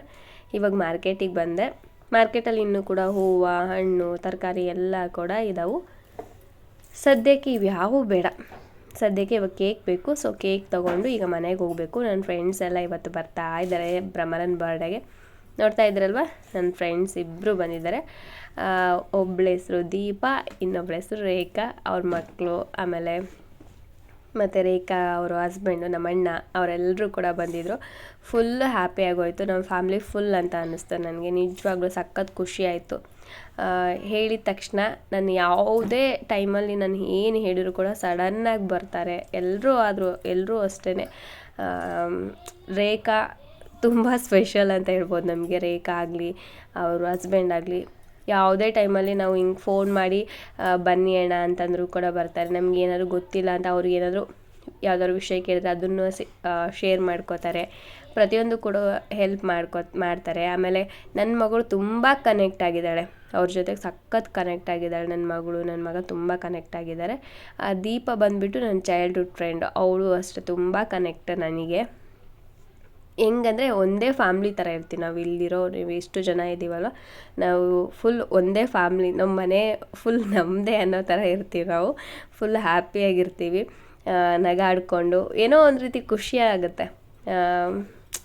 ಇವಾಗ ಮಾರ್ಕೆಟಿಗೆ ಬಂದೆ. ಮಾರ್ಕೆಟಲ್ಲಿ ಇನ್ನೂ ಕೂಡ ಹೂವು, ಹಣ್ಣು, ತರಕಾರಿ ಎಲ್ಲ ಕೂಡ ಇದಾವೆ. ಸದ್ಯಕ್ಕೆ ಇವು ಬೇಡ. ಸದ್ಯಕ್ಕೆ ಇವಾಗ ಕೇಕ್ ಬೇಕು. ಸೊ ಕೇಕ್ ತೊಗೊಂಡು ಈಗ ಮನೆಗೆ ಹೋಗಬೇಕು. ನನ್ನ ಫ್ರೆಂಡ್ಸ್ ಎಲ್ಲ ಇವತ್ತು ಬರ್ತಾ ಇದ್ದಾರೆ ಭ್ರಮರನ್ ಬರ್ಡೇಗೆ ನೋಡ್ತಾ ಇದ್ರಲ್ವ? ನನ್ನ ಫ್ರೆಂಡ್ಸ್ ಇಬ್ಬರು ಬಂದಿದ್ದಾರೆ. ಒಬ್ಬಳ ಹೆಸರು ದೀಪ ಇನ್ನೊಬ್ಬಳ ಹೆಸರು ರೇಖಾ. ಅವ್ರ ಮಕ್ಕಳು ಆಮೇಲೆ ಮತ್ತು ರೇಖಾ ಅವರು ಹಸ್ಬೆಂಡು ನಮ್ಮ ಅಣ್ಣ ಅವರೆಲ್ಲರೂ ಕೂಡ ಬಂದಿದ್ದರು ಫುಲ್ ಹ್ಯಾಪಿ ಆಗೋಯ್ತು. ನಮ್ಮ ಫ್ಯಾಮ್ಲಿ ಫುಲ್ ಅಂತ ಅನ್ನಿಸ್ತು ನನಗೆ. ನಿಜವಾಗ್ಲೂ ಸಖತ್ ಖುಷಿ ಆಯಿತು. ಹೇಳಿದ ತಕ್ಷಣ ನಾನು ಯಾವುದೇ ಟೈಮಲ್ಲಿ ನಾನು ಏನು ಹೇಳಿದ್ರು ಕೂಡ ಸಡನ್ನಾಗಿ ಬರ್ತಾರೆ. ಎಲ್ಲರೂ ಆದರೂ ಎಲ್ಲರೂ ಅಷ್ಟೇ ರೇಖಾ ತುಂಬ ಸ್ಪೆಷಲ್ ಅಂತ ಹೇಳ್ಬೋದು ನಮಗೆ. ರೇಖಾ ಆಗಲಿ, ಅವರು ಹಸ್ಬೆಂಡ್ ಆಗಲಿ. ಯಾವುದೇ ಟೈಮಲ್ಲಿ ನಾವು ಹಿಂಗೆ ಫೋನ್ ಮಾಡಿ ಬನ್ನಿ ಅಣ್ಣ ಅಂತಂದರೂ ಕೂಡ ಬರ್ತಾರೆ. ನಮ್ಗೆ ಏನಾದ್ರು ಗೊತ್ತಿಲ್ಲ ಅಂತ ಅವ್ರಿಗೆ ಏನಾದರೂ ಯಾವ್ದಾದ್ರು ವಿಷಯ ಕೇಳಿದ್ರೆ ಅದನ್ನು ಶೇರ್ ಮಾಡ್ಕೋತಾರೆ. ಪ್ರತಿಯೊಂದು ಕೂಡ ಹೆಲ್ಪ್ ಮಾಡ್ಕೊ ಮಾಡ್ತಾರೆ. ಆಮೇಲೆ ನನ್ನ ಮಗಳು ತುಂಬ ಕನೆಕ್ಟ್ ಆಗಿದ್ದಾಳೆ. ಅವ್ರ ಜೊತೆಗೆ ಸಖತ್ ಕನೆಕ್ಟ್ ಆಗಿದ್ದಾಳೆ ನನ್ನ ಮಗಳು. ನನ್ನ ಮಗ ತುಂಬ ಕನೆಕ್ಟ್ ಆಗಿದ್ದಾರೆ. ಆ, ದೀಪ ಬಂದುಬಿಟ್ಟು ನನ್ನ ಚೈಲ್ಡ್ಹುಡ್ ಫ್ರೆಂಡ್ ಅವಳು ಅಷ್ಟೇ ತುಂಬ ಕನೆಕ್ಟ್ ನನಗೆ. ಹೆಂಗಂದರೆ ಒಂದೇ ಫ್ಯಾಮ್ಲಿ ಥರ ಇರ್ತೀವಿ ನಾವು ಇಲ್ಲಿರೋ ನೀವು ಎಷ್ಟು ಜನ ಇದ್ದೀವಲ್ಲ ನಾವು ಫುಲ್ ಒಂದೇ ಫ್ಯಾಮ್ಲಿ ನಮ್ಮ ಮನೆ ಫುಲ್ ನಮ್ಮದೇ ಅನ್ನೋ ಥರ ಇರ್ತೀವಿ ನಾವು ಫುಲ್ ಹ್ಯಾಪಿಯಾಗಿರ್ತೀವಿ ನಗಾಡಿಕೊಂಡು ಏನೋ ಒಂದು ರೀತಿ ಖುಷಿ ಆಗುತ್ತೆ. ಆ,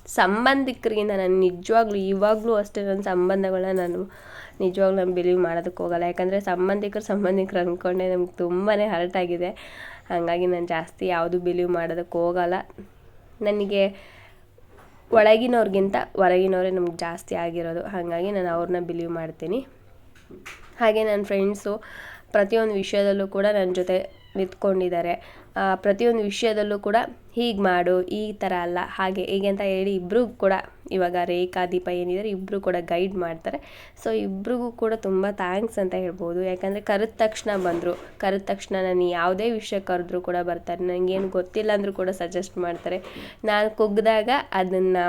ಸಂಬಂಧಿಕರಿಗಿಂತ ನಾನು ನಿಜವಾಗ್ಲೂ ಇವಾಗಲೂ ಅಷ್ಟೇ ನನ್ನ ಸಂಬಂಧಗಳನ್ನ ನಾನು ನಿಜವಾಗ್ಲೂ ನಾನು ಬಿಲೀವ್ ಮಾಡೋದಕ್ಕೆ ಹೋಗಲ್ಲ. ಯಾಕಂದರೆ ಸಂಬಂಧಿಕರು ಸಂಬಂಧಿಕರು ಅಂದ್ಕೊಂಡೆ ನಮ್ಗೆ ತುಂಬಾ ಹರ್ಟ್ ಆಗಿದೆ. ಹಾಗಾಗಿ ನಾನು ಜಾಸ್ತಿ ಯಾವುದು ಬಿಲೀವ್ ಮಾಡೋದಕ್ಕೆ ಹೋಗಲ್ಲ. ನನಗೆ ಒಳಗಿನವ್ರಿಗಿಂತ ಹೊರಗಿನವರೇ ನಮ್ಗೆ ಜಾಸ್ತಿ ಆಗಿರೋದು. ಹಾಗಾಗಿ ನಾನು ಅವ್ರನ್ನ ಬಿಲೀವ್ ಮಾಡ್ತೀನಿ. ಹಾಗೆ ನನ್ನ ಫ್ರೆಂಡ್ಸು ಪ್ರತಿಯೊಂದು ವಿಷಯದಲ್ಲೂ ಕೂಡ ನನ್ನ ಜೊತೆ ನಿಂತ್ಕೊಂಡಿದ್ದಾರೆ. ಪ್ರತಿಯೊಂದು ವಿಷಯದಲ್ಲೂ ಕೂಡ ಹೀಗೆ ಮಾಡು, ಈ ಥರ ಅಲ್ಲ. ಹಾಗೆ ಹೀಗೆ ಅಂತ ಹೇಳಿ ಇಬ್ಬರೂ ಕೂಡ ಇವಾಗ ರೇಖಾ, ದೀಪ ಏನಿದ್ದಾರೆ ಇಬ್ಬರು ಕೂಡ ಗೈಡ್ ಮಾಡ್ತಾರೆ. ಸೊ ಇಬ್ಬರಿಗೂ ಕೂಡ ತುಂಬ ಥ್ಯಾಂಕ್ಸ್ ಅಂತ ಹೇಳ್ಬೋದು. ಯಾಕಂದರೆ ಕರೆದ ತಕ್ಷಣ ಬಂದರು. ಕರೆದ ತಕ್ಷಣ ನಾನು ಯಾವುದೇ ವಿಷಯ ಕರೆದ್ರೂ ಕೂಡ ಬರ್ತಾರೆ. ನನಗೇನು ಗೊತ್ತಿಲ್ಲ ಅಂದರೂ ಕೂಡ ಸಜೆಸ್ಟ್ ಮಾಡ್ತಾರೆ. ನಾನು ಕುಗ್ಗಿದಾಗ ಅದನ್ನು